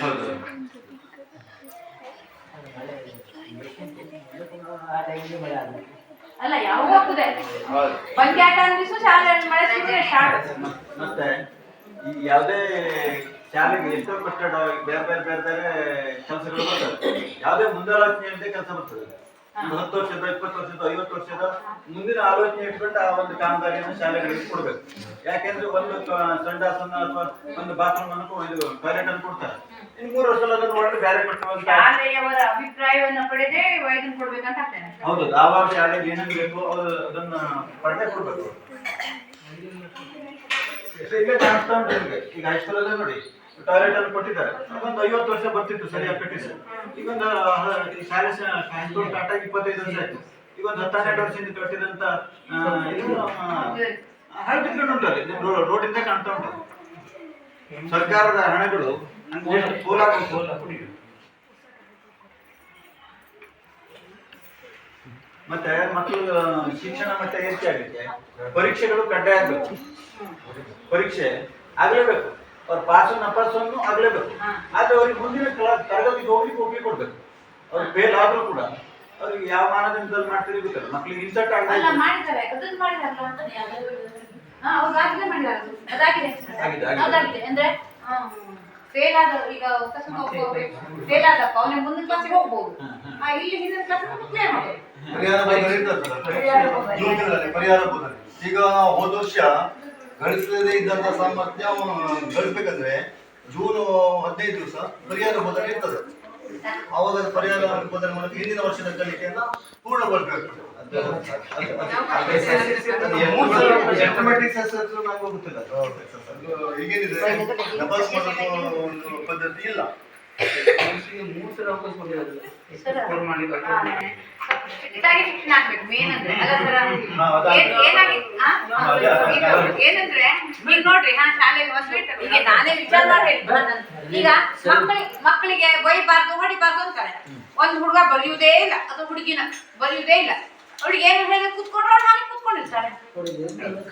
ಹೌದು ಅಲ್ಲ ಯಾವಾಗ ಹೋಗ್ತದೆ ಹೌದು ಬಂಕೆ ಆಟ ಅಂದಿಸು ಶಾಲೆ ಮಳೆ ಸುಮ್ಮನೆ ಸ್ಟಾರ್ಟ್ ಮತ್ತೆ ಈ ಯಾವುದೇ ಶಾಲೆಗೆ ಎಷ್ಟೋ ಕಟ್ಟಡ ಬೇರೆ ಬೇರೆ ಬೇರೆ ಬೇರೆ ಕೆಲಸಗಳು ಬರ್ತದೆ. ಯಾವುದೇ ಮುಂದಾಲೋಚನೆ ಅಂತ ಕೆಲಸ ಬರ್ತದೆ. ಹತ್ತು ವರ್ಷದ ಇಪ್ಪತ್ತು ವರ್ಷದ ಐವತ್ತು ವರ್ಷದ ಮುಂದಿನ ಆಲೋಚನೆ ಇಟ್ಕೊಂಡು ಆ ಒಂದು ಕಾಮಗಾರಿಯನ್ನು ಶಾಲೆಗಳಿಗೆ ಕೊಡ್ಬೇಕು. ಯಾಕೆಂದ್ರೆ ಒಂದು ಸಂಡಾಸನ್ನ ಅಥವಾ ಒಂದು ಬಾತ್ರೂಮ್ ಅನ್ನು ಇದು ಟಾಯ್ಲೆಟ್ ಅನ್ನು ಕೊಡ್ತಾರೆ. ಇನ್ನು ಮೂರು ವರ್ಷ ಅದನ್ನು ಒಳ್ಳೆ ಬೇರೆ ಶಾಲೆಯವರ ಅಭಿಪ್ರಾಯವನ್ನ ಪಡೆದೇ ವೈದ್ಯನ್ ಕೊಡ್ಬೇಕಂತ ಆಗ್ತೇನೆ. ಹೌದು ಆವಾಗ ಶಾಲೆಗೆ ಏನೇನು ಬೇಕು ಅವರು ಅದನ್ನ ಪಡೆದೇ ಕೊಡ್ಬೇಕು. ಈಗ ಕಾಣಿಸ್ತಾ ಉಂಟು ಈಗ ಹೈಸ್ಕೂಲಲ್ಲೇ ನೋಡಿ. ಟಾಯ್ಲೆಟ್ ಅನ್ನು ಕೊಟ್ಟಿದ್ದಾರೆ. ಒಂದು ಐವತ್ತು ವರ್ಷ ಬರ್ತಿತ್ತು ಸರಿಯಾಗಿ ಕಟ್ಟಿಸಿ ಈಗ ಒಂದು ಶಾಲೆ ಇಪ್ಪತ್ತೈದು ವರ್ಷ ಆಯ್ತು. ಈಗ ಒಂದು ಹತ್ತು ಹನ್ನೆರಡು ವರ್ಷದಿಂದ ಕಟ್ಟಿದಂತ ಹಾಳು ಬಿದ್ಕೊಂಡು ಉಂಟು ಅಲ್ಲಿ. ಕಾಣ್ತಾ ಉಂಟು. ಸರ್ಕಾರದ ಹಣಗಳು ಮತ್ತೆ ಮಕ್ಕಳು ಶಿಕ್ಷಣ ಮಟ್ಟ ಹೆಚ್ಚಾಗಲಿಕ್ಕೆ ಪರೀಕ್ಷೆಗಳು ಕಡ್ಡಾಯ ಆಗಬೇಕು. ಪರೀಕ್ಷೆ ಆಗ್ಲೇಬೇಕು. ಅವ್ರ ಪಾಸ್ ಅನ್ನು ಆಗ್ಲೇಬೇಕು. ಆದ್ರೆ ಅವ್ರಿಗೆ ಮುಂದಿನ ಕ್ಲಾ- ತರಗತಿಗೆ ಹೋಗ್ಲಿಕ್ಕೆ ಹೋಗಿ ಕೊಡ್ಬೇಕು. ಅವ್ರು ಫೇಲ್ ಆದ್ರೂ ಕೂಡ. ಅವ್ರಿಗೆ ಯಾವ ಮಾನದಂಡದಲ್ಲಿ ಮಾಡ್ತೀರಿ ಗೊತ್ತಿಲ್ಲ. ಮಕ್ಳಿಗೆ ಇನ್ಸರ್ಟ್ ಅಲ್ಲ ಆಗಲ್ಲ ಮಾಡಿದ್ದಾರೆ. ಅದನ್ನ ಮಾಡಿದಾರಲ್ಲ ಹಾ ಅವ್ರು ಆಗಿದೆ ಅಂದ್ರೆ ಫೇಲ್ ಆದ ಈಗ ಫೇಲ್ ಆದಪ್ಪ. ಅವನಿಗೆ ಮುಂದಿನ ಕ್ಲಾಸಿಗೆ ಹೋಗ್ಬೋದು. ಆ, ಇಲ್ಲಿ ಹಿಂದಿನ ಕ್ಲಾಸಿಗೆ ಕ್ಲಿಯರ್ ಮಾಡ್ಬೋದು ಪರಿಹಾರ ಪರಿಹಾರ ಈಗ ಹೋದ ವರ್ಷ ಗಳಿಸದೇ ಇದ್ದಂತ ಸಾಮರ್ಥ್ಯ ಗಳಿಸ್ಬೇಕಂದ್ರೆ ಜೂನ್ ಹದಿನೈದು ದಿವಸ ಪರಿಹಾರ ಬೋಧನೆ ಇರ್ತದೆ ಅವಾಗ ಪರಿಹಾರ ಬೋಧನೆ ಮೂಲಕ ಹಿಂದಿನ ವರ್ಷದ ಕಲಿಕೆಯನ್ನು ಪೂರ್ಣಗೊಳ್ಬೇಕು ಈಗೇನಿದೆ ಡಬಲ್ಸ್ ಮಾಡೋದು ಒಂದು ಪದ್ಧತಿ ಇಲ್ಲ ಮೂರು ಸಲ ಇದಾಗಿ ಶಿಕ್ಷಣ ಆಗ್ಬೇಕು ಮೇನ್ ಅಂದ್ರೆ. ಅಲ್ಲ ಸರ್ ಏನಾಗಿ. ಏನಂದ್ರೆ ಈಗ ನೋಡ್ರಿ ಹಾ ಹೊಸ ಈಗ ನಾನೇ ವಿಚಾರ ಮಾಡಿ ಈಗ ಮಕ್ಕಳಿಗೆ ಮಕ್ಕಳಿಗೆ ಬೈಬಾರ್ದು ಹೊಡಿಬಾರ್ದು ಅಂತಾರೆ. ಒಂದ್ ಹುಡುಗ ಬರೆಯುವುದೇ ಇಲ್ಲ ಅದು ಹುಡುಗಿನ ಬರೆಯುವುದೇ ಇಲ್ಲ. ಅವಳಿಗೆ ಏನು ಹೇಳಿದ್ರೆ ಕೂತ್ಕೊಂಡ್ರೆ ಅವ್ರು ಹಾಗೆ ಕುತ್ಕೊಂಡಿರ್ತಾರೆ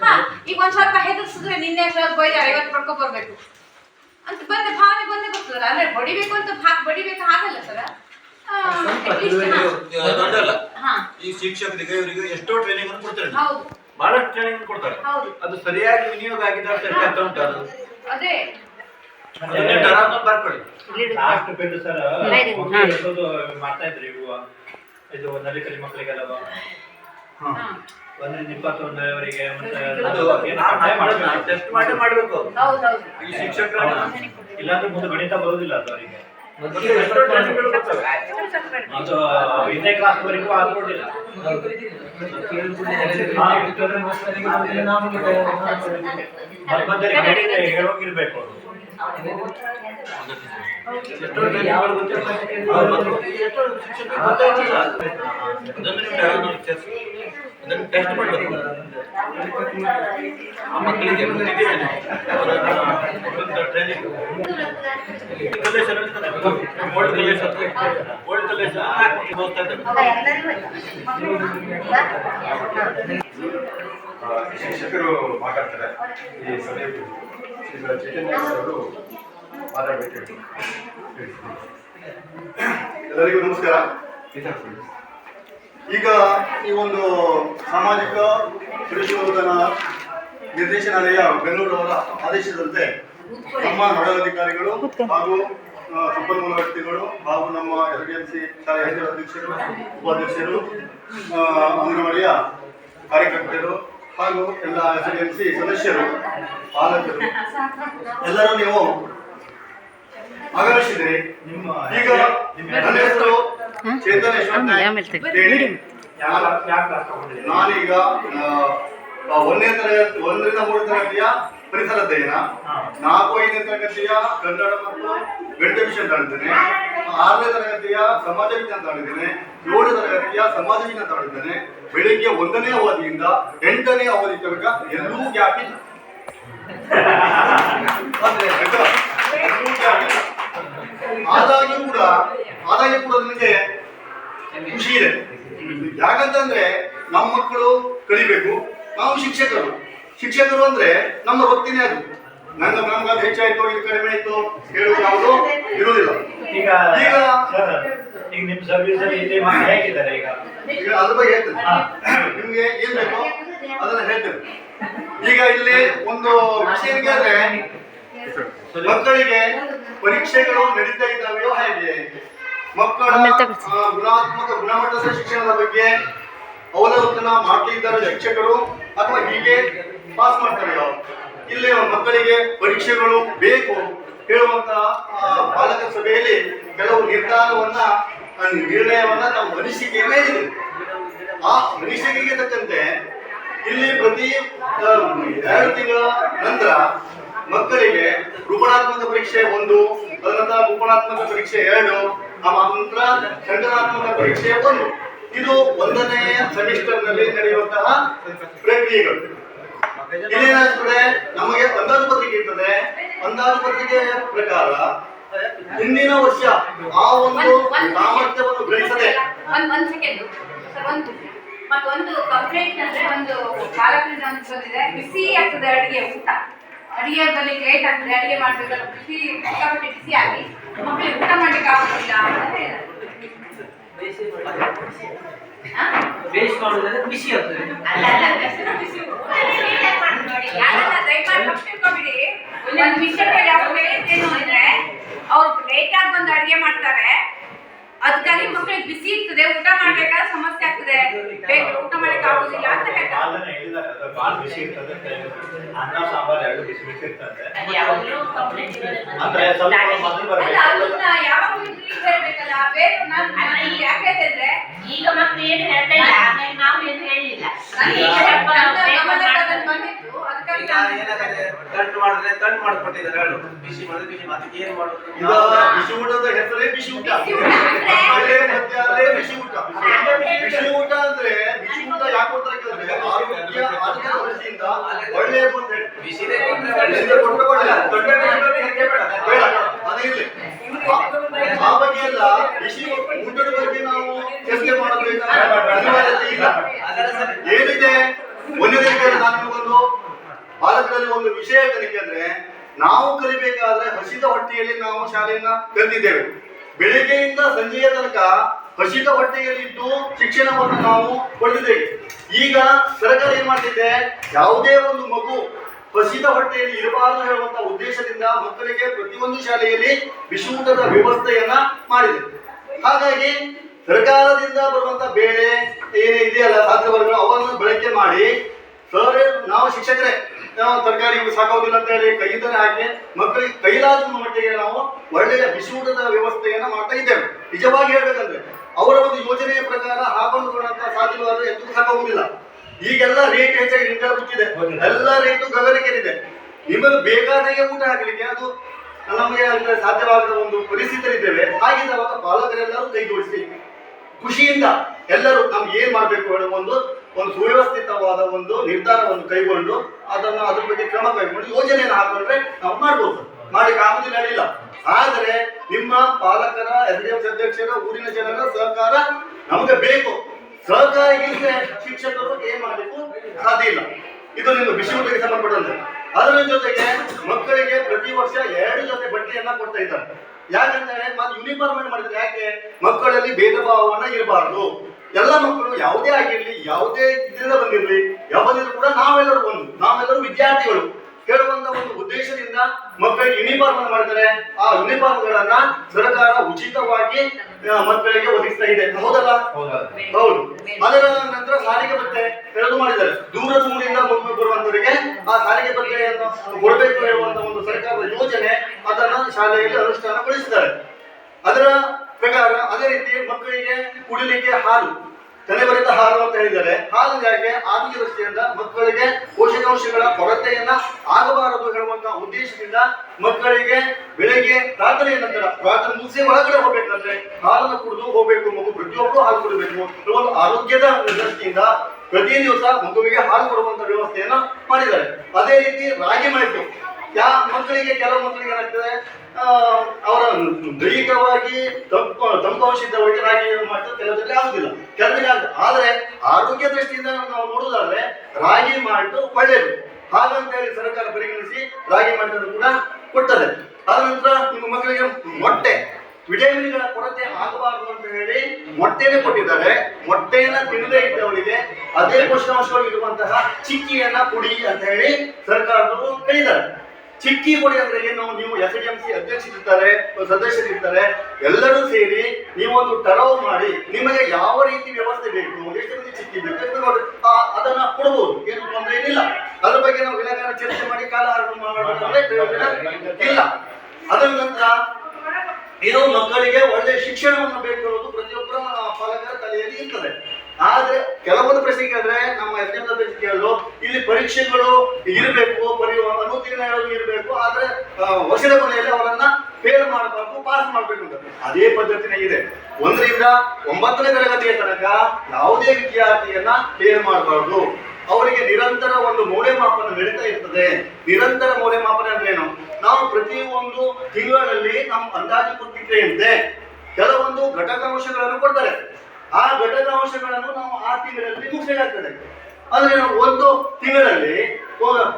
ಹಾ ಈಗ ಒಂದ್ ಸ್ವಲ್ಪ ಹೆದರ್ಸಿದ್ರೆ ನಿನ್ನೆ ಸರ್ ಬೈದ ಐವತ್ತು ಪಡ್ಕೊ ಬರ್ಬೇಕು. ಅಂತ ಬಂದ ಭಾವನೆ ಬಂದೇ ಬರ್ತದಲ್ಲ ಅಂದ್ರೆ ಬಡಿಬೇಕು ಅಂತ ಬಡಿಬೇಕು ಆಗಲ್ಲ ಸರ್ ದೊಡ್ಡಲ್ಲ. ಈ ಶಿಕ್ಷಕರಿಗೆ ಇವರಿಗೆ ಎಷ್ಟೋ ಟ್ರೈನಿಂಗ್ ಅನ್ನು ಕೊಡ್ತಾರೆ. ಹೌದು. ಬಹಳಷ್ಟು ಟ್ರೈನಿಂಗ್ ಕೊಡ್ತಾರೆ. ಹೌದು. ಅದು ಸರಿಯಾಗಿ ವಿನಿಯೋಗ ಆಗಿದೆ ಅಂತ ಅಂತ ಉಂಟು ಅದು. ಲಾಸ್ಟ್ ಬಿಟ್ಟು ಸರ್. ಮಾಡ್ತಾ ಇದ್ರಿ ಇವು ಇದು ನಲಿಕಲಿ ಮಕ್ಕಳಿಗೆಲ್ಲ. ಒಂದರಿಂದ ಇಪ್ಪತ್ತೊಂದರವರೆಗೆ ಮತ್ತೆ ಅದು ಏನು ಕಡ್ಡಾಯ ಮಾಡ್ಬೇಕು. ಟೆಸ್ಟ್ ಮಾಡಿ ಮಾಡಬೇಕು. ಹೌದು ಹೌದು. ಈ ಶಿಕ್ಷಕರ ಇಲ್ಲಾಂದ್ರೆ ಮುಂದೆ ಗಣಿತ ಬರೋದಿಲ್ಲ ಅದು ಅವರಿಗೆ. ಅದು ಐದನೇ ಕ್ಲಾಸ್ ವರೆಗೂ ಹೇಳಿದ್ರೆ ಹೇಳೋಗಿರ್ಬೇಕು ಟೆಸ್ಟ್ ಮಾಡಬೇಕು ಆ ಮಕ್ಕಳಿಗೆ ಟ್ರೈನಿಂಗ್ ಇದ್ದಾರೆ ಶಿಕ್ಷಕರು ಮಾತಾಡ್ತಾರೆ. ಈ ಸಭೆಯಲ್ಲಿ ಶ್ರೀಗಳ ಚೈತನ್ಯ ಅವರು ಮಾತಾಡಬೇಕು ಎಲ್ಲರಿಗೂ ನಮಸ್ಕಾರ. ಈಗ ಈ ಒಂದು ಸಾಮಾಜಿಕ ಪರಿಶೋಧನಾ ನಿರ್ದೇಶನಾಲಯ ಬೆಂಗಳೂರವರ ಆದೇಶದಂತೆ ನಮ್ಮ ನೋಡಲಾಧಿಕಾರಿಗಳು ಹಾಗೂ ಆ, ಸಂಪನ್ಮೂಲ ವ್ಯಕ್ತಿಗಳು ಹಾಗೂ ನಮ್ಮ ಎಲ್ ಡಿ ಎಂ ಸಿ ಶಾಲೆ ಹೈದರ ಅಧ್ಯಕ್ಷರು ಉಪಾಧ್ಯಕ್ಷರು ಅಂಗನವಾಡಿಯ ಕಾರ್ಯಕರ್ತರು ಹಾಗೂ ಎಲ್ಲ ಎಸ್ ಡಿ ಎಂ ಸಿ ಸದಸ್ಯರು ಪಾಲಕರು ಎಲ್ಲರೂ ನೀವು ಆಗಮಿಸಿದಿರಿ ನಿಮ್ಮ ಈಗ ನನ್ನ ಹೆಸರು ಚೇತನೇಶ್ವರ ನಾನೀಗ ಒಂದನೇ ತರಗತಿ ಒಂದರಿಂದ ಮೂರು ತರಗತಿಯ ಪರಿಸರ ಅಧ್ಯಯನ ನಾಲ್ಕು ಐದನೇ ತರಗತಿಯ ಕನ್ನಡ ಮತ್ತು ಗಣಿತ ವಿಷಯ ತಾಳಿದ್ದೇನೆ ಆರನೇ ತರಗತಿಯ ಸಮಾಜ ವಿಜ್ಞಾನ ತಾಳಿದ್ದೇನೆ ಏಳನೇ ತರಗತಿಯ ಸಮಾಜ ವಿಜ್ಞಾನ ತಾಳಿದ್ದೇನೆ ಬೆಳಿಗ್ಗೆ ಒಂದನೇ ಅವಧಿಯಿಂದ ಎಂಟನೇ ಅವಧಿ ತನಕ ಎಲ್ಲೂ ಗ್ಯಾಪ್ ಇಲ್ಲ. ಆದಾಗ್ಯೂ ಕೂಡ ಆದಾಗ್ಯೂ ಕೂಡ ನನಗೆ ಖುಷಿ ಇದೆ. ಯಾಕಂತಂದ್ರೆ ನಮ್ಮ ಮಕ್ಕಳು ಕಲಿಬೇಕು ನಾವು ಶಿಕ್ಷಕರು. ಶಿಕ್ಷಕರು ಅಂದ್ರೆ ನಮ್ಮ ವೃತ್ತಿನೇ ಅದು. ನನ್ನ ನಮ್ಗೆ ಅದು ಹೆಚ್ಚಾಯ್ತು ಇದು ಕಡಿಮೆ ಆಯ್ತು ಹೇಳುವುದು ಯಾವುದು ಇರುವುದಿಲ್ಲ. ಈಗ ಈಗ ಈಗ ನಿಮ್ ಸರ್ವಿಸ್ ಅಲ್ಲಿ ಇಲ್ಲಿ ಹೇಗಿದ್ದಾರೆ ಈಗ? ಈಗ ಅದ್ರ ಬಗ್ಗೆ ಹೇಳ್ತೇನೆ. ನಿಮ್ಗೆ ಏನ್ ಬೇಕೋ ಅದನ್ನ ಹೇಳ್ತೇನೆ. ಈಗ ಇಲ್ಲಿ ಒಂದು ವಿಷಯ ಅಂದ್ರೆ ಮಕ್ಕಳಿಗೆ ಪರೀಕ್ಷೆಗಳು ನಡೀತಾ ಇದ್ದಾವೆಯೋ ಹೇಗೆ? ಮಕ್ಕಳ ಗುಣಾತ್ಮಕ ಗುಣಮಟ್ಟದ ಶಿಕ್ಷಣದ ಬಗ್ಗೆ ಅವಲೋಕನ ಮಾಡ್ತಿದ್ದಾರೆ ಶಿಕ್ಷಕರು ಅಥವಾ ಹೀಗೆ ಪಾಸ್ ಮಾಡ್ತಾರೆ ಇಲ್ಲಿ ಮಕ್ಕಳಿಗೆ ಪರೀಕ್ಷೆಗಳು ಬೇಕು ಹೇಳುವಂತಹ ಬಾಲಕ ಸಭೆಯಲ್ಲಿ ಕೆಲವು ನಿರ್ಧಾರವನ್ನ ನಿರ್ಣಯವನ್ನ ನಾವು ಮನಸ್ಸಿಗೆ ಇದೆ ಆ ಮನಸ್ಸಿಗೆ ತಕ್ಕಂತೆ ಇಲ್ಲಿ ಪ್ರತಿ ಎರಡು ತಿಂಗಳ ನಂತರ ಮಕ್ಕಳಿಗೆ ರೂಪಣಾತ್ಮಕ ಪರೀಕ್ಷೆ ಒಂದು ಅದನ್ನ ರೂಪಣಾತ್ಮಕ ಪರೀಕ್ಷೆ ಎರಡು, ಆ ನಂತರ ಸಂಕಲನಾತ್ಮಕ ಪರೀಕ್ಷೆ ಒಂದು. ಇದು ಒಂದನೇ ಸೆಮಿಸ್ಟರ್ನಲ್ಲಿ ನಡೆಯುವಂತಹ ಪ್ರಕ್ರಿಯೆಗಳು. ಇಲ್ಲೇನಾಗ್ತದೆ ನಮಗೆ ಅಂದಾಜು ಪತ್ರಿಕೆ ಇರ್ತದೆ. ಅಂದಾಜು ಪತ್ರಿಕೆ ಪ್ರಕಾರ ಹಿಂದಿನ ವರ್ಷ ಆ ಒಂದು ಸಾಮರ್ಥ್ಯವನ್ನು ಒಂದ್ ಒಂದ್ ಸೆಕೆಂಡ್ ಸರ್ ಒಂದು ಮತ್ತೊಂದು ಕಂಪ್ಲೇಂಟ್ ಅಂದ್ರೆ ಒಂದು ಚಾಲಕರಿಂದ ಒಂದು ಬಂದಿದೆ. ಬಿಸಿ ಆಗ್ತದೆ ಅಡಿಗೆ ಊಟ. ಅಡಿಗೆ ಬರ್ಲಿಕ್ಕೆ ಲೇಟ್ ಆಗ್ತದೆ ಅಡಿಗೆ ಮಾಡ್ಬೇಕಲ್ಲ. ಬಿಸಿ ಸಿಕ್ಕಾಪಟ್ಟೆ ಬಿಸಿ ಆಗಿ ಮಕ್ಕಳಿಗೆ ಊಟ ಮಾಡ್ಲಿಕ್ಕೆ ಆಗೋದಿಲ್ಲ ಅಂತ ಹೇಳಿದ್ದಾರೆ ಹಾ? ಬೇಯಿಸಿ ಮಾಡೋದಂದ್ರೆ ಬಿಸಿ ಆಗ್ತದೆ. ಅಲ್ಲ ಅಲ್ಲ ಬಿಸಿ ಯಾರನ್ನ ದಯಮಾಡಿ ವಿಷಯದಲ್ಲಿ ಅವ್ರು ಹೇಳಿದ್ದೇನು ಅಂದ್ರೆ ಅವ್ರು ಲೇಟ್ ಆಗಿ ಬಂದು ಅಡಿಗೆ ಮಾಡ್ತಾರೆ. ಅದಕ್ಕಾಗಿ ಮಕ್ಕಳಿಗೆ ಬಿಸಿ ಇರ್ತದೆ ಊಟ ಮಾಡ್ಬೇಕಾದ್ರೆ ಸಮಸ್ಯೆ ಆಗ್ತದೆ. ಊಟ ಮಾಡಕ್ಕೆ ಆಗುದಿಲ್ಲ ಅಂತ ಹೇಳ್ತಾರೆ. ಬಿಸಿ ಅನ್ನ ಸಾಂಬಾರ್ ಎರಡು ಇರ್ತದೆ. ಇದ್ರಿಗೆ ಹೇಳ್ಬೇಕಲ್ಲ? ಬೇರೆ ನಾನು ಯಾಕೆ ಈಗ ಮಕ್ಳು ಏನು ಹೇಳ್ತಾ ಇಲ್ಲ ನಾವು ಏನು ಹೇಳಿಲ್ಲ. ಮಾಡಿದ್ರೆ ಮಾಡ್ಕೊಟ್ಟಿದ್ದಾರೆ ಹೇಳು. ಬಿಸಿ ಮಾಡಿದ್ರೆ ಬಿಸಿ ಏನ್ ಮಾಡೋದು? ಬಿಸಿ ಊಟದ ಹೆಸರೇ ಬಿಸಿ ಊಟ. ಅಲ್ಲೇ ಮಧ್ಯಾಹ್ನ ಬಿಸಿ ಊಟ ಊಟ ಅಂದ್ರೆ ಬಿಸಿ ಊಟ ಯಾಕೆ ಕೊಡ್ತಾರೆ ಕೇಳಿದ್ರೆ ಆರೋಗ್ಯ ಆರೋಗ್ಯ ಆ- ಬಗ್ಗೆ ಎಲ್ಲ ಬಿಸಿ ಊಟದ ಬಗ್ಗೆ ನಾವು ಚರ್ಚೆ ಮಾಡಬೇಕಾದ ಅನಿವಾರ್ಯತೆ ಇಲ್ಲ ಏನಿದೆ ನಾನು ಒಂದು ಬಾಲಕರಲ್ಲಿ ಒಂದು ವಿಷಯ ಕಲಿಕೆ ಅಂದ್ರೆ, ನಾವು ಕಲಿಬೇಕಾದ್ರೆ ಹಸಿದ ಹೊಟ್ಟೆಯಲ್ಲಿ ನಾವು ಶಾಲೆಯನ್ನ ಕಲಿತಿದ್ದೇವೆ. ಬೆಳಿಗ್ಗೆಯಿಂದ ಸಂಜೆಯ ತನಕ ಹಸಿದ ಹೊಟ್ಟೆಯಲ್ಲಿ ಇದ್ದು ಶಿಕ್ಷಣವನ್ನು ನಾವು ಪಡೆದಿದ್ದೇವೆ. ಈಗ ಸರ್ಕಾರ ಏನ್ ಮಾಡ್ತಿದೆ? ಯಾವುದೇ ಒಂದು ಮಗು ಹಸಿದ ಹೊಟ್ಟೆಯಲ್ಲಿ ಇರಬಾರದು ಹೇಳುವಂತ ಉದ್ದೇಶದಿಂದ ಮಕ್ಕಳಿಗೆ ಪ್ರತಿಯೊಂದು ಶಾಲೆಯಲ್ಲಿ ವಿಶೂಟದ ವ್ಯವಸ್ಥೆಯನ್ನ ಮಾಡಿದೆ. ಹಾಗಾಗಿ ಸರ್ಕಾರದಿಂದ ಬರುವಂತ ಬೇಳೆ ಏನೇ ಇದೆಯಲ್ಲ ಸಾಧ್ಯವರ್ಗ ಅವನ್ನು ಬಳಕೆ ಮಾಡಿ ಸರ್ ನಾವು ಶಿಕ್ಷಕರೇ ನಾವು ತರಕಾರಿ ಸಾಕೋದಿಲ್ಲ ಅಂತ ಹೇಳಿ ಕೈಯಿಂದಲೇ ಹಾಕಿ ಮಕ್ಕಳಿಗೆ ಕೈಲಾದ ಮಟ್ಟಿಗೆ ನಾವು ಒಳ್ಳೆಯ ಬಿಸಿಯೂಟದ ವ್ಯವಸ್ಥೆಯನ್ನು ಮಾಡ್ತಾ ಇದ್ದೇವೆ. ನಿಜವಾಗಿ ಹೇಳ್ಬೇಕಂದ್ರೆ ಅವರ ಒಂದು ಯೋಜನೆಯ ಪ್ರಕಾರ ಹಾಕೊಂಡು ಕೊಡುವಂತಹ ಸಾಧ್ಯವಾದ ಎಂತೂ ಸಾಕಾಗುವುದಿಲ್ಲ. ಈಗೆಲ್ಲ ರೇಟ್ ಹೆಚ್ಚಾಗಿ ಗೊತ್ತಿದೆ ಎಲ್ಲ ರೇಟು ಗಗನಕ್ಕೇರಿದೆ. ನಿಮಗೆ ಬೇಕಾದಾಗೆ ಊಟ ಹಾಕಲಿಕ್ಕೆ ಅದು ನಮಗೆ ಅಂದ್ರೆ ಸಾಧ್ಯವಾಗದ ಒಂದು ಪರಿಸ್ಥಿತಿ ಇದ್ದೇವೆ ಹಾಗಿದ್ದಾಗ ಪಾಲಕರೆಲ್ಲರೂ ಕೈ ಜೋಡಿಸಿ ಖುಷಿಯಿಂದ ಎಲ್ಲರೂ ನಮ್ಗೆ ಏನ್ ಮಾಡ್ಬೇಕು ಹೇಳೋ ಒಂದು ಒಂದು ಸುವ್ಯವಸ್ಥಿತವಾದ ಒಂದು ನಿರ್ಧಾರವನ್ನು ಕೈಗೊಂಡು ಅದನ್ನು ಅದ್ರ ಬಗ್ಗೆ ಕ್ರಮ ಕೈಗೊಂಡು ಯೋಜನೆಯನ್ನು ಹಾಕೊಂಡ್ರೆ ನಾವು ಮಾಡ್ಬೋದು. ಮಾಡಲಿಕ್ಕೆ ಆಗುದಿಲ್ಲ ಹೇಳಿಲ್ಲ ಆದರೆ ನಿಮ್ಮ ಪಾಲಕರ ಎಸ್ ಡಿ ಎಫ್ ಅಧ್ಯಕ್ಷರ, ಊರಿನ ಜನರ ಸಹಕಾರ ನಮಗೆ ಬೇಕು. ಸಹಕಾರ ಇಲ್ಲದೆ ಶಿಕ್ಷಕರು ಏನ್ ಮಾಡಬೇಕು ಸಾಧ್ಯ ಇಲ್ಲ. ಇದು ನಿಮ್ಮ ವಿಷಯಕ್ಕೆ ಸಂಬಂಧಪಟ್ಟಂತೆ. ಅದರ ಜೊತೆಗೆ ಮಕ್ಕಳಿಗೆ ಪ್ರತಿ ವರ್ಷ ಎರಡು ಜೊತೆ ಬಟ್ಟೆಯನ್ನ ಕೊಡ್ತಾ ಇದ್ದಾರೆ. ಯಾಕಂದ್ರೆ ಮತ್ತೆ ಯೂನಿಫಾರ್ಮ್ ಮಾಡಿದ್ರೆ ಯಾಕೆ ಮಕ್ಕಳಲ್ಲಿ ಭೇದ ಭಾವವನ್ನ ಇರಬಾರ್ದು? ಎಲ್ಲ ಮಕ್ಕಳು ಯಾವುದೇ ಆಗಿರ್ಲಿ ಯಾವುದೇ ಇದರಿಂದ ಬಂದಿರಲಿ ಯಾವ್ದಿದ್ರು ಕೂಡ ನಾವೆಲ್ಲರೂ ಒಂದು ನಾವೆಲ್ಲರೂ ವಿದ್ಯಾರ್ಥಿಗಳು. ಹೇಳುವಂತ ಒಂದು ಉದ್ದೇಶದಿಂದ ಮಕ್ಕಳಿಗೆ ಯೂನಿಫಾರ್ಮ್ ಅನ್ನು ಮಾಡ್ತಾರೆ. ಆ ಯೂನಿಫಾರ್ಮ್ ಗಳನ್ನ ಸರ್ಕಾರ ಉಚಿತವಾಗಿ ಮಕ್ಕಳಿಗೆ ಒದಗಿಸ್ತಾ ಇದೆ. ಹೌದಲ್ಲ? ಹೌದಾ. ಹೌದು ಅದರ ನಂತರ ಸಾರಿಗೆ ಬತ್ತೆ ಎರಡು ಮಾಡಿದ್ದಾರೆ. ದೂರದ ಊರಿಂದ ಬರುವಂತವರಿಗೆ ಆ ಸಾರಿಗೆ ಬತ್ತೆಯನ್ನು ಕೊಡಬೇಕು ಹೇಳುವಂತ ಒಂದು ಸರ್ಕಾರದ ಯೋಜನೆ ಅದನ್ನ ಶಾಲೆಯಲ್ಲಿ ಅನುಷ್ಠಾನಗೊಳಿಸಿದ್ದಾರೆ ಅದರ ಪ್ರಕಾರ ಅದೇ ರೀತಿ ಮಕ್ಕಳಿಗೆ ಕುಡಿಲಿಕ್ಕೆ ಹಾಲು, ತಲೆಬರಿತ ಹಾಲು ಅಂತ ಹೇಳಿದ್ದಾರೆ. ಹಾಲಿಗಾಗಿ ಆರೋಗ್ಯ ದೃಷ್ಟಿಯಿಂದ ಮಕ್ಕಳಿಗೆ ಪೋಷಕಾಂಶಗಳ ಕೊರತೆಯನ್ನ ಆಗಬಾರದು ಹೇಳುವಂತ ಉದ್ದೇಶದಿಂದ ಮಕ್ಕಳಿಗೆ ಬೆಳಗ್ಗೆ ಪ್ರಾರ್ಥನೆಯ ನಂತರ, ಪ್ರಾರ್ಥನೆ ಮುಗಿಸಿ ಒಳಗಡೆ ಹೋಗ್ಬೇಕಂದ್ರೆ ಹಾಲನ್ನು ಕುಡಿದು ಹೋಗ್ಬೇಕು, ಮಗು ಪ್ರತಿಯೊಬ್ಬರು ಹಾಲು ಕುಡಿಬೇಕು ಕೆಲವೊಂದು ಆರೋಗ್ಯದ ದೃಷ್ಟಿಯಿಂದ ಪ್ರತಿ ದಿವಸ ಮಗುವಿಗೆ ಹಾಲು ಕೊಡುವಂತ ವ್ಯವಸ್ಥೆಯನ್ನ ಮಾಡಿದ್ದಾರೆ. ಅದೇ ರೀತಿ ರಾಗಿ ಮಾಡಿತು ಯಾ ಮಕ್ಕಳಿಗೆ, ಕೆಲವು ಮಕ್ಕಳಿಗೆ ಏನಾಗ್ತದೆ? ಅವರ ದೈಹಿಕವಾಗಿ ತಂಪಾಂಶಿತವಾಗಿ ವೈದ್ಯರಾಗಿ ಮಾಡ್ತಾರೆ ಕೆಲವರಲ್ಲಿ ಆಗುದಿಲ್ಲ. ಕೆಲವರಿಗೆ ಆಗುತ್ತೆ ಆದ್ರೆ ಆರೋಗ್ಯ ದೃಷ್ಟಿಯಿಂದ ನಾವು ನೋಡುವುದಾದ್ರೆ ರಾಗಿ ಮಾಲ್ಟು ಒಳ್ಳೆಯದು. ಹಾಗಂತ ಹೇಳಿ ಸರ್ಕಾರ ಪರಿಗಣಿಸಿ ರಾಗಿ ಮಾಲ್ಟನ್ನು ಕೂಡ ಕೊಡ್ತದೆ ಆದ ನಂತರ ನಿಮ್ಮ ಮಕ್ಕಳಿಗೆ ಮೊಟ್ಟೆ, ವಿಟಮಿನ್ಗಳ ಕೊರತೆ ಆಗಬಾರದು ಅಂತ ಹೇಳಿ ಮೊಟ್ಟೆನೇ ಕೊಟ್ಟಿದ್ದಾರೆ. ಮೊಟ್ಟೆಯನ್ನ ತಿನ್ನದೇ ಇದ್ದವರಿಗೆ ಅದೇ ಪೋಷಣಾಂಶವಾಗಿರುವಂತಹ ಚಿಕ್ಕಿಯನ್ನ ಕುಡಿ ಅಂತ ಹೇಳಿ ಸರ್ಕಾರದವರು ಹೇಳಿದ್ದಾರೆ. ಚಿಕ್ಕಿ ಕೊಡಿ ಅಂದ್ರೆ ಏನು ನೀವು ಎಸ್ ಡಿ ಎಂ ಸಿ ಅಧ್ಯಕ್ಷರಿರ್ತಾರೆ ಸದಸ್ಯರಿರ್ತಾರೆ ಎಲ್ಲರೂ ಸೇರಿ ನೀವೊಂದು ಟರವ್ ಮಾಡಿ ನಿಮಗೆ ಯಾವ ರೀತಿ ವ್ಯವಸ್ಥೆ ಬೇಕು, ಎಷ್ಟು ಮಂದಿ ಚಿಕ್ಕಿ ಬೇಕು ಎಷ್ಟು ಅದನ್ನ ಕೊಡ್ಬೋದು, ಏನು ತೊಂದರೆ ಏನಿಲ್ಲ. ಅದ್ರ ಬಗ್ಗೆ ನಾವು ಇಲಾಖೆ ಚರ್ಚೆ ಮಾಡಿ, ಕಾಲ ಇಲ್ಲ. ಅದರ ನಂತರ ಏನು ಮಕ್ಕಳಿಗೆ ಒಳ್ಳೆ ಶಿಕ್ಷಣವನ್ನು ಬೇಕು ಪ್ರತಿಯೊಬ್ಬರ ಪಾಲಕರ ತಲೆಯಲ್ಲಿ ಇರ್ತದೆ. ಆದ್ರೆ ಕೆಲವೊಂದು ಪ್ರಶ್ನೆ ಕೇಳಿದ್ರೆ ನಮ್ಮ ಯಜ್ಞದ ಕೇಳಲು ಇಲ್ಲಿ ಪರೀಕ್ಷೆಗಳು ಇರಬೇಕು ಪರಿ ಅನುತ್ತೀರ್ಣ ಹೇಳೋದು ಇರಬೇಕು, ಆದ್ರೆ ವರ್ಷದ ಕೊನೆಯಲ್ಲಿ ಅವರನ್ನ ಫೇಲ್ ಮಾಡಬಾರ್ದು ಪಾಸ್ ಮಾಡಬೇಕು ಅಂತ. ಅದೇ ಪದ್ಧತಿನೇ ಇದೆ. ಒಂದರಿಂದ ಒಂಬತ್ತನೇ ತರಗತಿಯ ತನಕ ಯಾವುದೇ ವಿದ್ಯಾರ್ಥಿಯನ್ನ ಫೇಲ್ ಮಾಡಬಾರ್ದು. ಅವರಿಗೆ ನಿರಂತರ ಒಂದು ಮೌಲ್ಯಮಾಪನ ನಡೀತಾ ಇರ್ತದೆ. ನಿರಂತರ ಮೌಲ್ಯಮಾಪನ ಅಂದ್ರೆ ಏನು? ನಾವು ಪ್ರತಿ ಒಂದು ತಿಂಗಳಲ್ಲಿ ನಮ್ಮ ಅಂದಾಜು ಪತ್ರಿಕೆಯಂತೆ ಕೆಲವೊಂದು ಘಟಕಾಂಶಗಳನ್ನು ಕೊಡ್ತಾರೆ. ಆ ಘಟಕಾಂಶಗಳನ್ನು ನಾವು ಆ ತಿಂಗಳಲ್ಲಿ ಮುಗಿಸಲಾಗ್ತದೆ. ಅಂದ್ರೆ ನಾವು ಒಂದು ತಿಂಗಳಲ್ಲಿ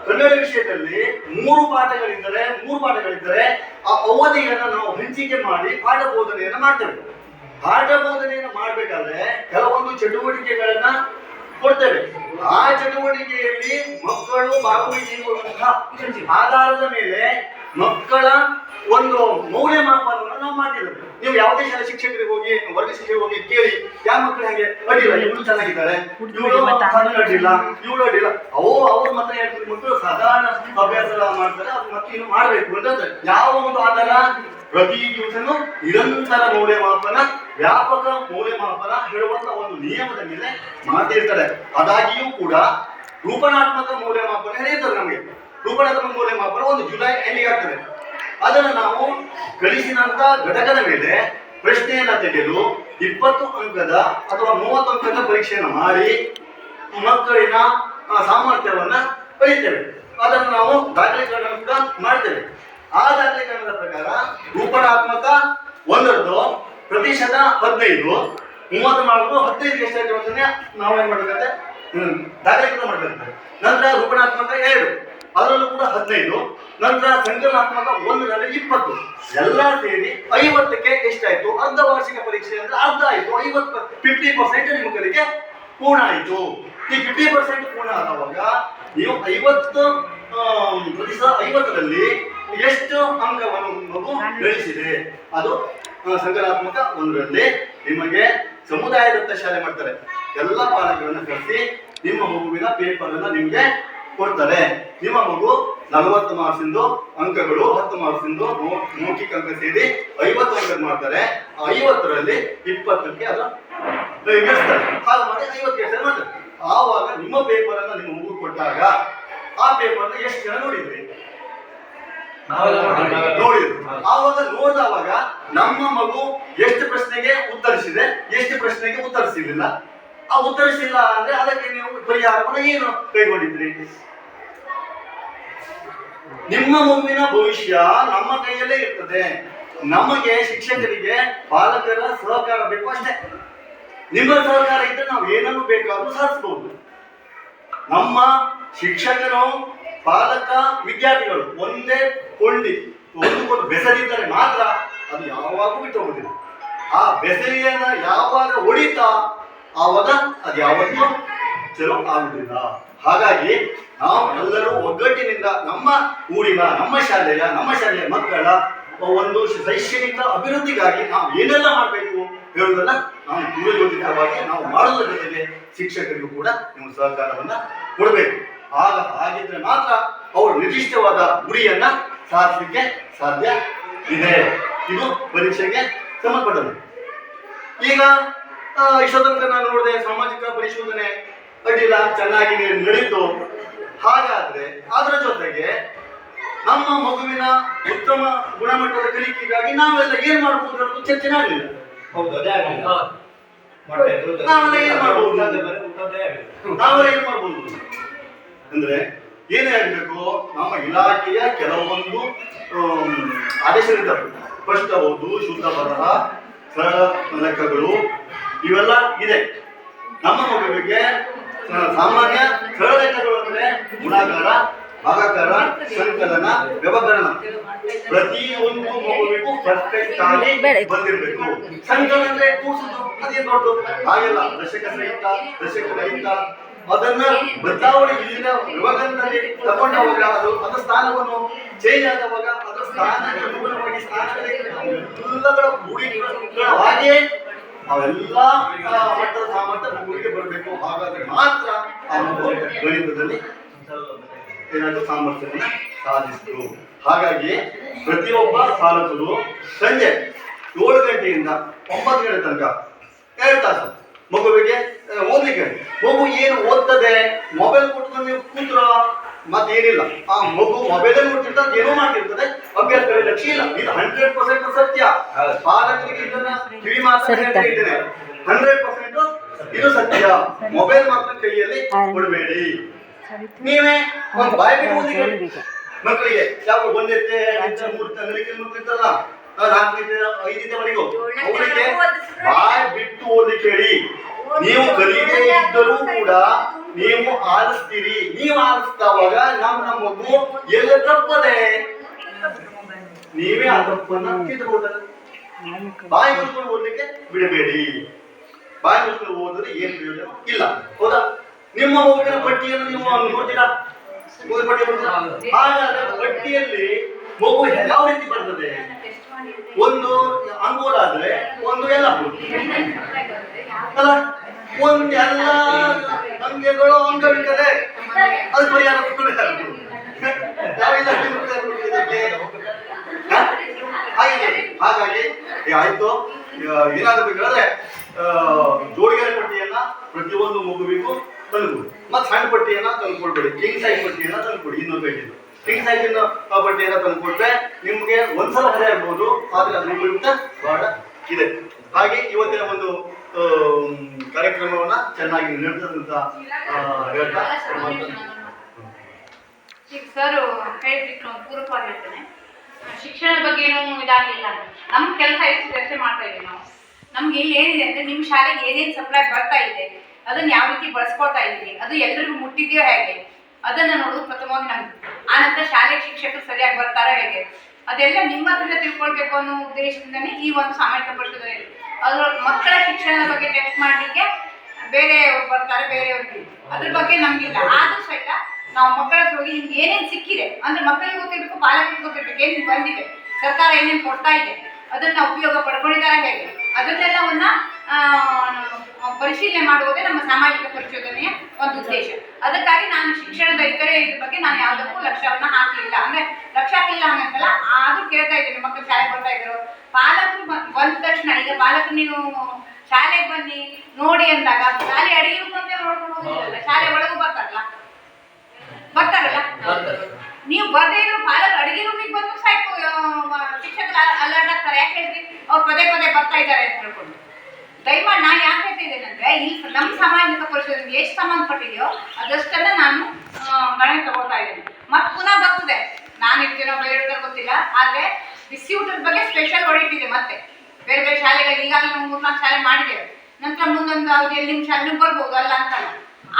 ಕನ್ನಡ ವಿಷಯದಲ್ಲಿ ಮೂರು ಪಾಠಗಳಿದ್ದರೆ ಮೂರು ಪಾಠಗಳಿದ್ದರೆ ಆ ಅವಧಿಯನ್ನು ನಾವು ಹಂಚಿಕೆ ಮಾಡಿ ಪಾಠ ಬೋಧನೆಯನ್ನು ಮಾಡ್ತೇವೆ. ಪಾಠ ಬೋಧನೆಯನ್ನು ಮಾಡಬೇಕಾದ್ರೆ ಕೆಲವೊಂದು ಚಟುವಟಿಕೆಗಳನ್ನ ಕೊಡ್ತೇವೆ. ಆ ಚಟುವಟಿಕೆಯಲ್ಲಿ ಮಕ್ಕಳು ಭಾಗವಹಿಸಿರುವಂತಹ ಆಧಾರದ ಮೇಲೆ ಮಕ್ಕಳ ಒಂದು ಮೌಲ್ಯಮಾಪನವನ್ನು ನಾವು ಮಾಡಿದ್ದೇವೆ ನೀವು ಯಾವುದೇ ಶಾಲೆ ಶಿಕ್ಷಕರಿಗೆ ಹೋಗಿ ವರ್ಗ ಶಿಕ್ಷಕರಿಗೆ ಹೋಗಿ ಕೇಳಿ ಯಾವ ಮಕ್ಕಳು ಹೇಗೆ? ಅಡ್ಡಿಲ್ಲ ಇವಳು ಚೆನ್ನಾಗಿದ್ದಾರೆ. ಇವಳು ಅಡ್ಡಿಲ್ಲ ಇವಳು ಅಡ್ಡಿಲ್ಲ ಅವು ಅವ್ರ ಮಾತ್ರ ಹೇಳ್ತಾರೆ ಮಕ್ಕಳು ಸಾಧಾರಣ ಅಭ್ಯಾಸ ಮಾಡ್ತಾರೆ ಅದು ಮತ್ತೆ ಇನ್ನು ಮಾಡಬೇಕು ಅಂತಂದ್ರೆ ಯಾವ ಒಂದು ಆಧಾರ? ಪ್ರತಿ ದಿವಸನೂ ನಿರಂತರ ಮೌಲ್ಯಮಾಪನ ವ್ಯಾಪಕ ಮೌಲ್ಯಮಾಪನ ಹೇಳುವಂತ ಒಂದು ನಿಯಮದ ಮೇಲೆ ಮಾಡ್ತಿರ್ತಾರೆ ಅದಾಗಿಯೂ ಕೂಡ ರೂಪನಾತ್ಮಕ ಮೌಲ್ಯಮಾಪನ ಹೇಳ್ತಾರೆ ನಮಗೆ? ರೂಪನಾತ್ಮಕ ಮೌಲ್ಯಮಾಪನ ಒಂದು ಜುಲೈ ಎಲ್ಲಿಗೆ ಆಗ್ತದೆ. ಅದನ್ನು ನಾವು ಕಲಿಸಿದಂತ ಘಟಕದ ಮೇಲೆ ಪ್ರಶ್ನೆಯನ್ನ ತೆಗೆದು ಇಪ್ಪತ್ತು ಅಂಕದ ಅಥವಾ ಮೂವತ್ತು ಅಂಕದ ಪರೀಕ್ಷೆಯನ್ನು ಮಾಡಿ ಮಕ್ಕಳಿನ ಸಾಮರ್ಥ್ಯವನ್ನ ಕಲಿತೇವೆ ಅದನ್ನು ನಾವು ದಾಖಲೀಕರಣ ಮಾಡ್ತೇವೆ. ಆ ದಾಖಲೀಕರಣದ ಪ್ರಕಾರ ರೂಪಣಾತ್ಮಕ ಒಂದರದ್ದು, ಪ್ರತಿಶತ ಹದಿನೈದು, ಮೂವತ್ತು ಮಾಡೋದು ಹದಿನೈದು ಅಂತಂದ್ರೆ ನಾವು ಏನ್ ಮಾಡ್ಬೇಕಂತೆ ದಾಖಲೀಕರಣ ಮಾಡ್ಬೇಕಾಗ್ತದೆ. ನಂತರ ರೂಪಣಾತ್ಮಕ ಎರಡು. ಅದರಲ್ಲೂ ಕೂಡ ಹದಿನೈದು, ನಂತರ ಸಂಕಲಾತ್ಮಕ ಒಂದರಲ್ಲಿ ಇಪ್ಪತ್ತು. ಎಲ್ಲ ಸೇರಿ ಐವತ್ತಕ್ಕೆ ಎಷ್ಟಾಯ್ತು? ಅರ್ಧ ವಾರ್ಷಿಕ ಪರೀಕ್ಷೆ ಅಂದ್ರೆ ಅರ್ಧ ಆಯ್ತು. ಐವತ್ತು ಫಿಫ್ಟಿ ಪರ್ಸೆಂಟ್ ನಿಮ್ಮ ಕಡೆಗೆ ಪೂರ್ಣ ಆಯ್ತು. ಈ ಫಿಫ್ಟಿ ಪರ್ಸೆಂಟ್ ಪೂರ್ಣ ಆದವಾಗ ನೀವು ಐವತ್ತು ಪ್ರತಿಶತ ಐವತ್ತರಲ್ಲಿ ಎಷ್ಟು ಅಂಕವನ್ನು ಮಗು ಗಳಿಸಿದೆ? ಅದು ಸಂಕಲಾತ್ಮಕ ಒಂದರಲ್ಲಿ ನಿಮಗೆ ಸಮುದಾಯದತ್ತ ಶಾಲೆ ಮಾಡ್ತಾರೆ. ಎಲ್ಲ ಪಾಲಕರನ್ನು ಕರೆಸಿ ನಿಮ್ಮ ಮಗುವಿನ ಪೇಪರ್ ಅನ್ನ ನಿಮ್ಗೆ ಕೊಡ್ತಾರೆ. ನಿಮ್ಮ ಮಗು ನಲವತ್ತು ಮಾರ್ಕ್ಸ್ ಇಂದು ಅಂಕಗಳು ಹತ್ತು ಮಾರ್ಕ್ಸ್ ಇಂದು ಮೌಖಿಕ ಅಂಕ ಸೇರಿ ಐವತ್ತು ಅಂಕ ಮಾಡ್ತಾರೆ. ಆ ಐವತ್ತರಲ್ಲಿ ಇಪ್ಪತ್ತಕ್ಕೆ ಅದು ಇಳಿಸ್ತಾರೆ ಹಾಗೆ ಮಾಡಿ ಐವತ್ತು ಮಾಡ್ತಾರೆ. ಆವಾಗ ನಿಮ್ಮ ಪೇಪರ್ ಅನ್ನ ನಿಮ್ಮ ಮಗು ಕೊಟ್ಟಾಗ ಆ ಪೇಪರ್ನ ಎಷ್ಟು ಜನ ನೋಡಿದ್ರಿ? ನೋಡಿದ್ರು ಆವಾಗ ನೋಡಿದವಾಗ ನಮ್ಮ ಮಗು ಎಷ್ಟು ಪ್ರಶ್ನೆಗೆ ಉತ್ತರಿಸಿದೆ ಎಷ್ಟು ಪ್ರಶ್ನೆಗೆ ಉತ್ತರಿಸಿರ್ಲಿಲ್ಲ. ಆ ಉತ್ತರಿಸಿಲ್ಲ ಅಂದ್ರೆ ಅದಕ್ಕೆ ನೀವು ಪರಿಹಾರವನ್ನು ಏನು ಕೈಗೊಂಡಿದ್ರಿ? ನಿಮ್ಮ ಮುಂದಿನ ಭವಿಷ್ಯ ನಮ್ಮ ಕೈಯಲ್ಲೇ ಇರ್ತದೆ. ನಮಗೆ ಶಿಕ್ಷಕರಿಗೆ ಪಾಲಕರ ಸಹಕಾರ ಬೇಕು ಅಷ್ಟೇ. ನಿಮ್ಮ ಸಹಕಾರ ಇದ್ದರೆ ನಾವು ಏನನ್ನು ಬೇಕಾದ್ರೂ ಸಾಧಿಸಬಹುದು ನಮ್ಮ ಶಿಕ್ಷಕರು, ಪಾಲಕ, ವಿದ್ಯಾರ್ಥಿಗಳು ಒಂದೇ ಕೊಂಡಿ ಒಂದಕ್ಕೊಂದು ಬೆಸರಿದ್ದರೆ ಮಾತ್ರ ಅದು ಯಾವಾಗೂ ಬಿಟ್ಟು ಹೋಗುದಿಲ್ಲ ಆ ಬೆಸರಿಯನ್ನ ಯಾವಾಗ ಹೊಡಿತಾ ಆವಾಗ ಅದು ಯಾವತ್ತೂ ಚಲೋ ಆಗುದಿಲ್ಲ ಹಾಗಾಗಿ ನಾವು ಎಲ್ಲರೂ ಒಗ್ಗಟ್ಟಿನಿಂದ ನಮ್ಮ ಊರಿನ ನಮ್ಮ ಶಾಲೆಯ ನಮ್ಮ ಶಾಲೆಯ ಮಕ್ಕಳ ಒಂದು ಶೈಕ್ಷಣಿಕ ಅಭಿವೃದ್ಧಿಗಾಗಿ ನಾವು ಏನೆಲ್ಲ ಮಾಡಬೇಕು ಹೇಳುವುದನ್ನ ನಾವು ಪೂರ್ವಯೋಜಿತವಾಗಿ ನಾವು ಮಾಡುವುದರ ಜೊತೆಗೆ ಶಿಕ್ಷಕರಿಗೂ ಕೂಡ ನೀವು ಸಹಕಾರವನ್ನ ಕೊಡಬೇಕು. ಆಗ ಹಾಗಿದ್ರೆ ಮಾತ್ರ ಅವರು ನಿರ್ದಿಷ್ಟವಾದ ಗುರಿಯನ್ನ ಸಾಧಿಸಲಿಕ್ಕೆ ಸಾಧ್ಯ ಇದೆ. ಇದು ಪರೀಕ್ಷೆಗೆ ಸಂಬಂಧಪಟ್ಟದ್ದು. ಈಗ ಆ, ನಾನು ನೋಡಿದೆ ಸಾಮಾಜಿಕ ಪರಿಶೋಧನೆ ಅಡ್ಡಿಲ್ಲ ಚೆನ್ನಾಗಿ ನಡೀತು. ಹಾಗಾದ್ರೆ ಅದರ ಜೊತೆಗೆ ನಮ್ಮ ಮಗುವಿನ ಉತ್ತಮ ಗುಣಮಟ್ಟದ ಕಲಿಕೆಗಾಗಿ ನಾವೆಲ್ಲ ಏನ್ ಮಾಡಬಹುದು ಅನ್ನೋದು ಚರ್ಚೆ ಆಗಲಿಲ್ಲ. ಹೌದು ಅದೇ ನಾವೆಲ್ಲ ಏನ್ ಆಗಲಿಲ್ಲ. ನಾವೆಲ್ಲ ಏನ್ ಮಾಡಬಹುದು ಅಂದ್ರೆ ಏನೇ ಆಗಬೇಕು ನಮ್ಮ ಇಲಾಖೆಯ ಕೆಲವೊಂದು ಆದೇಶ ಸ್ಪಷ್ಟ ಹೌದು ಶುದ್ಧ ಬರಹ ಸರಳ ಲೆಕ್ಕಗಳು ಇವೆಲ್ಲ ಇದೆ. ನಮ್ಮ ಮಗುವಿಗೆ ಸಾಮಾನ್ಯ ಸರಳ ಲೆಕ್ಕಗಳು ಅಂದ್ರೆ ಗುಣಾಕಾರ, ಭಾಗಕಾರ, ಸಂಕಲನ ವ್ಯವಕರಣ ಒಂದು ಮಗುವಿಗೂ ಪರ್ಫೆಕ್ಟ್ ಆಗಿ ಬಂದಿರಬೇಕು. ಸಂಕಲನ ಅಂದ್ರೆ ಕೂಸುದು ಅದೇ ದೊಡ್ಡ ಹಾಗೆಲ್ಲ. ದಶಕ ಸಹಿತ ದಶಕ ಸಹಿತ ಅದನ್ನ ಬದಲಾವಣೆ ಇಲ್ಲಿನ ವ್ಯವಕರಣದಲ್ಲಿ ಹೋಗ ಅದು. ಅದರ ಸ್ಥಾನವನ್ನು ಚೇಂಜ್ ಆದವಾಗ ಅದರ ಸ್ಥಾನಕ್ಕೆ ಅನುಗುಣವಾಗಿ ಸ್ಥಾನದಲ್ಲಿ ಎಲ್ಲಗಳ ರೂಢಿಗಳ ಹಾಗೆ ಅವೆಲ್ಲ ಮಟ್ಟದ ಸಾಮರ್ಥ್ಯ ಮಗುವಿಗೆ ಬರಬೇಕು. ಹಾಗಾದ್ರೆ ಮಾತ್ರ ಆ ಮಗು ಗಣಿತದಲ್ಲಿ ಏನಾದ್ರು ಸಾಮರ್ಥ್ಯವನ್ನು ಸಾಧಿಸಿತು ಹಾಗಾಗಿ ಪ್ರತಿಯೊಬ್ಬ ಸಾಲಕರು ಸಂಜೆ ಏಳು ಗಂಟೆಯಿಂದ ಒಂಬತ್ತು ಗಂಟೆ ತನಕ ಎರಡು ತಾಸು ಮಗುವಿಗೆ ಓದಲಿಕ್ಕೆ. ಮಗು ಏನು ಓದ್ತದೆ? ಮೊಬೈಲ್ ಕೊಟ್ಟು ನೀವು ಕೂತ್ರ ಮತ್ತೇನಿಲ್ಲ ಆ ಮಗು ಮೊಬೈಲ್ ನೋಡ್ತಿರ್ತದೆ ಏನೋ ಮಾಡ್ತಿರ್ತದೆ. ಅಭ್ಯಾಸದಲ್ಲಿ ಲಕ್ಷ್ಯ ಇಲ್ಲ ಇದು ಹಂಡ್ರೆಡ್ ಪರ್ಸೆಂಟ್ ಸತ್ಯ. ಪಾಲಕರಿಗೆ ಇದನ್ನ ಕಿವಿ ಮಾತ್ರ ಹೇಳ್ತಾ ಹಂಡ್ರೆಡ್ ಪರ್ಸೆಂಟ್ ಇದು ಸತ್ಯ. ಮೊಬೈಲ್ ಮಾತ್ರ ಕೈಯಲ್ಲಿ ಕೊಡಬೇಡಿ. ನೀವೇ ಒಂದು ಬಾಯಿ ಬಿಟ್ಟು ಮಕ್ಕಳಿಗೆ ಯಾವ ಬಂದೈತೆ ಮೂರು ನಲಿಕೆ ಮಕ್ಕಳು ಐದನೇವರೆಗೂ ಅವರಿಗೆ ಬಾಯಿ ಬಿಟ್ಟು ಓದಿ ಕೇಳಿ ನೀವು ಕಲಿಯದೇ ಇದ್ದರೂ ಕೂಡ ನೀವು ಆರಿಸ್ತೀರಿ. ನೀವು ಆರಿಸ್ತಾವಾಗ ನಮ್ಮ ನಮ್ಮ ಮಗು ಎಲ್ಲ ತಪ್ಪದೆ ನೀವೇ ಆ ತಪ್ಪನ್ನ ತಿದ್ದುಬೋದಲ್ಲ ಬಾಯಿ ಮುಚ್ಕೊಂಡು ಓದಲಿಕ್ಕೆ ಬಿಡಬೇಡಿ. ಬಾಯಿ ಮುಚ್ಕೊಂಡು ಓದಿದ್ರೆ ಏನು ಪ್ರಯೋಜನ? ಇಲ್ಲ. ಹೌದಾ? ನಿಮ್ಮ ಮಗುವಿನ ಪಟ್ಟಿಯನ್ನು ನೀವು ನೋಡ್ತೀರಾ? ಪಟ್ಟಿ? ಹಾಗಾದ್ರೆ ಪಟ್ಟಿಯಲ್ಲಿ ಮಗು ಯಾವ ರೀತಿ ಬರ್ತದೆ? ಒಂದು ಅಂಗೋಲ ಆದ್ರೆ ಒಂದು ಎಲ್ಲ ಅಲ್ಲ? ಒಂದು ಎಲ್ಲ ಅಂಗಗಳು ಅಂಗವಿಕಲೆ ಅದು ಪರಿಹಾರ ಕೊಡ್ತಾರೆ. ಯಾವ ಇಲಾಖೆ ಪರಿಹಾರ ಕೊಡ್ತಾರೆ ಇದಕ್ಕೆ? ಹ? ಹಾಗೆ ಹಾಗಾಗಿ ಆಯ್ತು. ಆ, ಏನಾಗಬೇಕು ಹೇಳಿದ್ರೆ ಆ, ಜೋಡಿಗೆರೆ ಪಟ್ಟಿಯನ್ನ ಪ್ರತಿಯೊಂದು ಮಗುವಿಗೂ ತಂದ್ಕೊಡಿ ಮತ್ತೆ ಸಣ್ಣ ಪಟ್ಟಿಯನ್ನ ತಂದ್ಕೊಡ್ಬೇಡಿ ಕಿಂಗ್ ಸೈಜ್ ಪಟ್ಟಿಯನ್ನ ತಂದ್ಕೊಡಿ ಇನ್ನೊಂದು ಪೇಜಿಂದು ಕಿಂಗ್ ಸೈಜಿನ ಪಟ್ಟಿಯನ್ನ ತಂದ್ಕೊಟ್ರೆ ನಿಮ್ಗೆ ಒಂದ್ಸಲ ಹೊರೆ ಆಗ್ಬೋದು. ಆದ್ರೆ ಅದ್ರ ಬಹಳ ಇದೆ. ಹಾಗೆ ಇವತ್ತಿನ ಒಂದು ಕಾರ್ಯಕ್ರಮವನ್ನ ಚೆನ್ನಾಗಿ ನಡೆಸಿದಂತ ಹೇಳ್ತಾ ಸರ್ ಪೂರಕವಾಗಿ ಹೇಳ್ತೇನೆ. ಶಿಕ್ಷಣ ಬಗ್ಗೆ ಏನೂ ಇದಾಗಲಿಲ್ಲ. ನಮ್ಮ ಕೆಲಸ ಎಷ್ಟು ಚರ್ಚೆ ಮಾಡ್ತಾ ಇದ್ದೀವಿ ನಾವು. ನಮ್ಗೆ ಇಲ್ಲಿ ಏನಿದೆ ಅಂದ್ರೆ ನಿಮ್ಮ ಶಾಲೆಗೆ ಏನೇನು ಸಪ್ಲೈ ಬರ್ತಾ ಇದೆ, ಅದನ್ನ ಯಾವ ರೀತಿ ಬಳಸ್ಕೊಳ್ತಾ ಇದ್ದೀವಿ ಅದು ಎಲ್ರಿಗೂ ಮುಟ್ಟಿದೆಯೋ ಹೇಗೆ? ಅದನ್ನ ನೋಡೋದು ಪ್ರಥಮವಾಗಿ ನಮ್ಗೆ. ಆನಂತರ ಶಾಲೆ ಶಿಕ್ಷಕರು ಸರಿಯಾಗಿ ಬರ್ತಾರೋ ಹೇಗೆ? ಅದೆಲ್ಲ ನಿಮ್ಮ ಹತ್ರ ತಿಳ್ಕೊಳ್ಬೇಕು ಅನ್ನೋ ಉದ್ದೇಶದಿಂದನೇ ಈ ಒಂದು ಸಾಮಾಜಿಕ ಪರಿಷತ್ ಅದ್ರ, ಮಕ್ಕಳ ಶಿಕ್ಷಣದ ಬಗ್ಗೆ ಟೆಸ್ಟ್ ಮಾಡಲಿಕ್ಕೆ ಬೇರೆ ಬರ್ತಾರೆ ಬೇರೆಯವ್ರಿಗೆ ಅದ್ರ ಬಗ್ಗೆ ನಮ್ಗಿಲ್ಲ. ಆದ್ರೂ ಸಹಿತ ನಾವು ಮಕ್ಕಳ ಹತ್ರ ಹೋಗಿ ನಿಮ್ಗೆ ಏನೇನು ಸಿಕ್ಕಿದೆ? ಅಂದ್ರೆ ಮಕ್ಕಳಿಗೆ ಗೊತ್ತಿರ್ಬೇಕು ಪಾಲಕರಿಗೆ ಗೊತ್ತಿರ್ಬೇಕು, ಏನು ಬಂದಿದೆ? ಸರ್ಕಾರ ಏನೇನು ಕೊಡ್ತಾ ಇದೆ? ಅದನ್ನ ಉಪಯೋಗ ಪಡ್ಕೊಂಡಿದ್ದಾರೆ ಹೇಗೆ? ಅದನ್ನೆಲ್ಲವನ್ನ ಪರಿಶೀಲನೆ ಮಾಡುವುದೇ ನಮ್ಮ ಸಾಮಾಜಿಕ ಪರಿಶೋಧನೆಯ ಒಂದು ಉದ್ದೇಶ. ಅದಕ್ಕಾಗಿ ನಾನು ಶಿಕ್ಷಣದ ಇತರೆ ಇದ್ರ ಬಗ್ಗೆ ನಾನು ಯಾವುದಕ್ಕೂ ಲಕ್ಷವನ್ನ ಹಾಕಲಿಲ್ಲ. ಅಂದ್ರೆ ಲಕ್ಷ ಹಾಕಲಿಲ್ಲ ಅನ್ನಂತಲ್ಲ ಆದ್ರೂ ಕೇಳ್ತಾ ಇದ್ದೀನಿ ಮಕ್ಕಳು ಶಾಲೆ ಬರ್ತಾ ಇದ್ರು. ಪಾಲಕರು ಬಂದ ತಕ್ಷಣ, ಈಗ ಪಾಲಕರು ನೀವು ಶಾಲೆಗೆ ಬನ್ನಿ, ನೋಡಿ ಅಂದಾಗ, ಶಾಲೆ ಅಡಿಗೆ ನೋಡ್ಕೊಂಡು ಹೋಗಿಲ್ಲ ಶಾಲೆ ಒಳಗೂ ಬರ್ತಾರಲ್ಲ. ಬರ್ತಾರಲ್ಲ? ನೀವು ಬರ್ದೇ ಇರೋ ಪಾಲಕ ಅಡಿಗೆ ರೂಮಿಗೆ ಬಂದು ಸಾಕು ಶಿಕ್ಷಕರು ಅಲರ್ಟ್ ಆಗ್ತಾರೆ. ಯಾಕೆ ಹೇಳ್ರಿ? ಅವ್ರು ಪದೇ ಪದೇ ಬರ್ತಾ ಇದ್ದಾರೆ ಅಂತ ಹೇಳ್ಕೊಂಡು ದಯಮಾಡಿ ನಾನು ಯಾಕೆ ಹೇಳ್ತಿದ್ದೇನೆ ಅಂದ್ರೆ ಇಲ್ಲಿ ನಮ್ಮ ಸಾಮಾಜಿಕ ಪರಿಷತ್ ಎಷ್ಟು ಸಂಬಂಧಪಟ್ಟಿದೆಯೋ ಅದಷ್ಟನ್ನ ನಾನು ಮನೆ ತಗೋತಾ ಇದ್ದೀನಿ. ಮತ್ತೆ ಪುನಃ ಬರ್ತದೆ. ನಾನು ಇರ್ತೀನೋ ಬೇರೆ ಗೊತ್ತಿಲ್ಲ ಆದ್ರೆ ಡಿಸ್ಟ್ರಿಬ್ಯೂಟರ್ ಬಗ್ಗೆ ಸ್ಪೆಷಲ್ ಹೊಡಿತಿದೆ ಮತ್ತೆ. ಬೇರೆ ಬೇರೆ ಶಾಲೆಗಳಿಗೆ ಈಗಾಗಲೇ ನಾವು ಮೂರ್ನಾಲ್ಕು ಶಾಲೆ ಮಾಡಿದ್ದೇವೆ. ನಂತರ ಮುಂದೊಂದು ಅವಧಿಯಲ್ಲಿ ನಿಮ್ಮ ಶಾಲೆ ಬರ್ಬೋದು ಅಲ್ಲ ಅಂತಲ್ಲ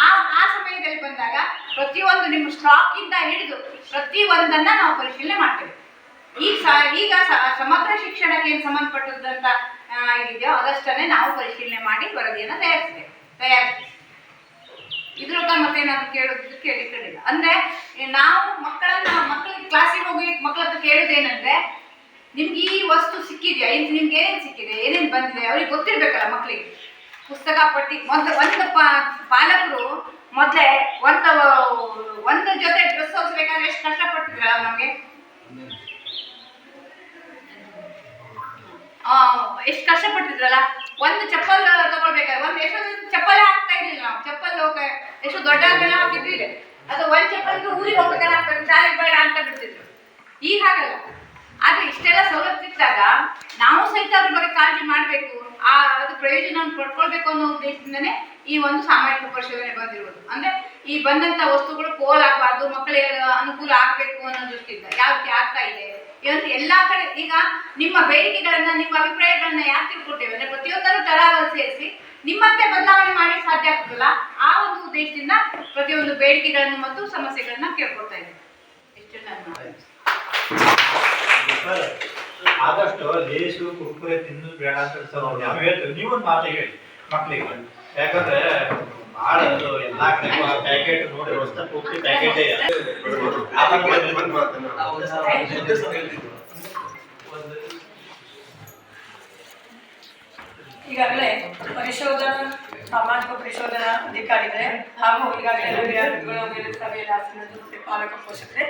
ಆ ಆ ಸಮಯದಲ್ಲಿ ಬಂದಾಗ ಪ್ರತಿಯೊಂದು ನಿಮ್ಮ ಸ್ಟಾಕ್ ಇಂದ ಹಿಡಿದು ಪ್ರತಿ ಒಂದನ್ನ ನಾವು ಪರಿಶೀಲನೆ ಮಾಡ್ತೇವೆ. ಈಗ ಈಗ ಸಮಗ್ರ ಶಿಕ್ಷಣಕ್ಕೆ ಏನು ಸಂಬಂಧಪಟ್ಟದಂತ ಇದೆಯೋ ಅದಷ್ಟನ್ನೇ ನಾವು ಪರಿಶೀಲನೆ ಮಾಡಿ ವರದಿಯನ್ನು ತಯಾರಿಸ್ತೇವೆ. ತಯಾರಿಸ್ತೇವೆ. ಇದ್ರ ಮತ್ತೆ ನಾನು ಕೇಳೋದು ಕೇಳಿಕೊಂಡಿಲ್ಲ ಅಂದ್ರೆ ನಾವು ಮಕ್ಕಳನ್ನ, ಮಕ್ಕಳಿಗೆ ಕ್ಲಾಸಿಗೆ ಹೋಗಿ ಮಕ್ಕಳ ಹತ್ರ ಕೇಳೋದೇನಂದ್ರೆ, ನಿಮ್ಗೆ ಈ ವಸ್ತು ಸಿಕ್ಕಿದೆಯಾ? ಇದು ನಿಮ್ಗೆ ಏನೇನು ಸಿಕ್ಕಿದೆ? ಏನೇನು ಬಂದಿದೆ? ಅವ್ರಿಗೆ ಗೊತ್ತಿರ್ಬೇಕಲ್ಲ ಮಕ್ಕಳಿಗೆ ಪುಸ್ತಕ ಪಟ್ಟಿ ಒಂದು ಒಂದು ಪಾಲಕರು ಮೊದಲೇ ಒಂದು ಒಂದು ಜೊತೆ ಡ್ರೆಸ್ ಹೊಲಿಸ್ಬೇಕಾದ್ರೆ ಎಷ್ಟು ಕಷ್ಟಪಟ್ಟಿದ್ರಲ್ಲ ನಮಗೆ? ಎಷ್ಟು ಕಷ್ಟಪಟ್ಟಿದ್ರಲ್ಲ? ಒಂದು ಚಪ್ಪಲ್ ತಗೊಳ್ಬೇಕಾದ್ರೆ ಒಂದು ಎಷ್ಟೋ ಚಪ್ಪಲ್ ಹಾಕ್ತಾ ಇರ್ಲಿಲ್ಲ ನಾವು. ಚಪ್ಪಲ್ ಎಷ್ಟು ದೊಡ್ಡ ಆದ್ಮೇಲೆ ಹಾಕಿದ್ವಿ ಅದು ಒಂದು ಚಪ್ಪಲ್ ಊರಿಗೆ ಹೋಗ್ಬೇಕಾದ್ರೆ ಹಾಕ್ಬೇಕು ಶಾಲೆಗೆ ಬೇಡ ಅಂತ ಬಿಡ್ತಿದ್ರು. ಈಗ ಹಾಗಲ್ಲ. ಆದ್ರೆ ಇಷ್ಟೆಲ್ಲ ಸವಲತ್ತು ಇದ್ದಾಗ ನಾವು ಸಹಿತ ಅದ್ರ ಬಗ್ಗೆ ಕಾಳಜಿ ಮಾಡಬೇಕು. ಆ ಅದು ಪ್ರಯೋಜನವನ್ನು ಪಡ್ಕೊಳ್ಬೇಕು ಅನ್ನೋ ಉದ್ದೇಶದಿಂದನೇ ಈ ಒಂದು ಸಾಮಾಜಿಕ ಪರಿಶೋಧನೆ ಬಂದಿರೋದು. ಅಂದ್ರೆ ಈ ಬಂದಂತ ವಸ್ತುಗಳು ಪೋಲ್ ಆಗಬಾರ್ದು, ಮಕ್ಕಳಿಗೆ ಅನುಕೂಲ ಆಗ್ಬೇಕು ಅನ್ನೋ ದೃಷ್ಟಿಯಿಂದ ಯಾವ ಆಗ್ತಾ ಇದೆ? ಇವತ್ತು ಎಲ್ಲಾ ಕಡೆ ಈಗ ನಿಮ್ಮ ಬೇಡಿಕೆಗಳನ್ನ, ನಿಮ್ಮ ಅಭಿಪ್ರಾಯಗಳನ್ನ ಯಾಕೆ ತಿಳ್ಕೊಟ್ಟೇವೆ? ಅಂದ್ರೆ ಪ್ರತಿಯೊಂದನ್ನು ತರಾವರಿ ಸೇರಿಸಿ ನಿಮ್ಮಂತೆ ಬದಲಾವಣೆ ಮಾಡಿ ಸಾಧ್ಯ ಆಗ್ತದಲ್ಲ? ಆ ಒಂದು ಉದ್ದೇಶದಿಂದ ಪ್ರತಿಯೊಂದು ಬೇಡಿಕೆಗಳನ್ನು ಮತ್ತು ಸಮಸ್ಯೆಗಳನ್ನ ಕೇಳ್ಕೊಳ್ತಾ ಇದ್ದೀವಿ ಎಷ್ಟು ಆದಷ್ಟು ಲೇಸು, ಕುರ್ಕುರೆ ತಿನ್ನು ಬೇಡ ಅಂತ ಯಾವ ಹೇಳ್ತೀವಿ ನೀವೊಂದು ಮಾತು ಹೇಳಿ ಮಕ್ಕಳಿಗೆ ಯಾಕಂದ್ರೆ ಅದು ಎಲ್ಲಾ ಪ್ಯಾಕೆಟ್ ನೋಡಿ ಹೊಸ ಪೂರ್ತಿ ಪ್ಯಾಕೆಟೇ ಈಗಾಗಲೇ ಪರಿಶೋಧನಾ, ಸಾಮಾಜಿಕ ಪರಿಶೋಧನಾ ಅಧಿಕಾರಿಗಳೇ ಹಾಗೂ ಈಗಾಗಲೇ ಸಭೆಯಲ್ಲಿ ಪಾಲಕ ಪೋಷಕರೇ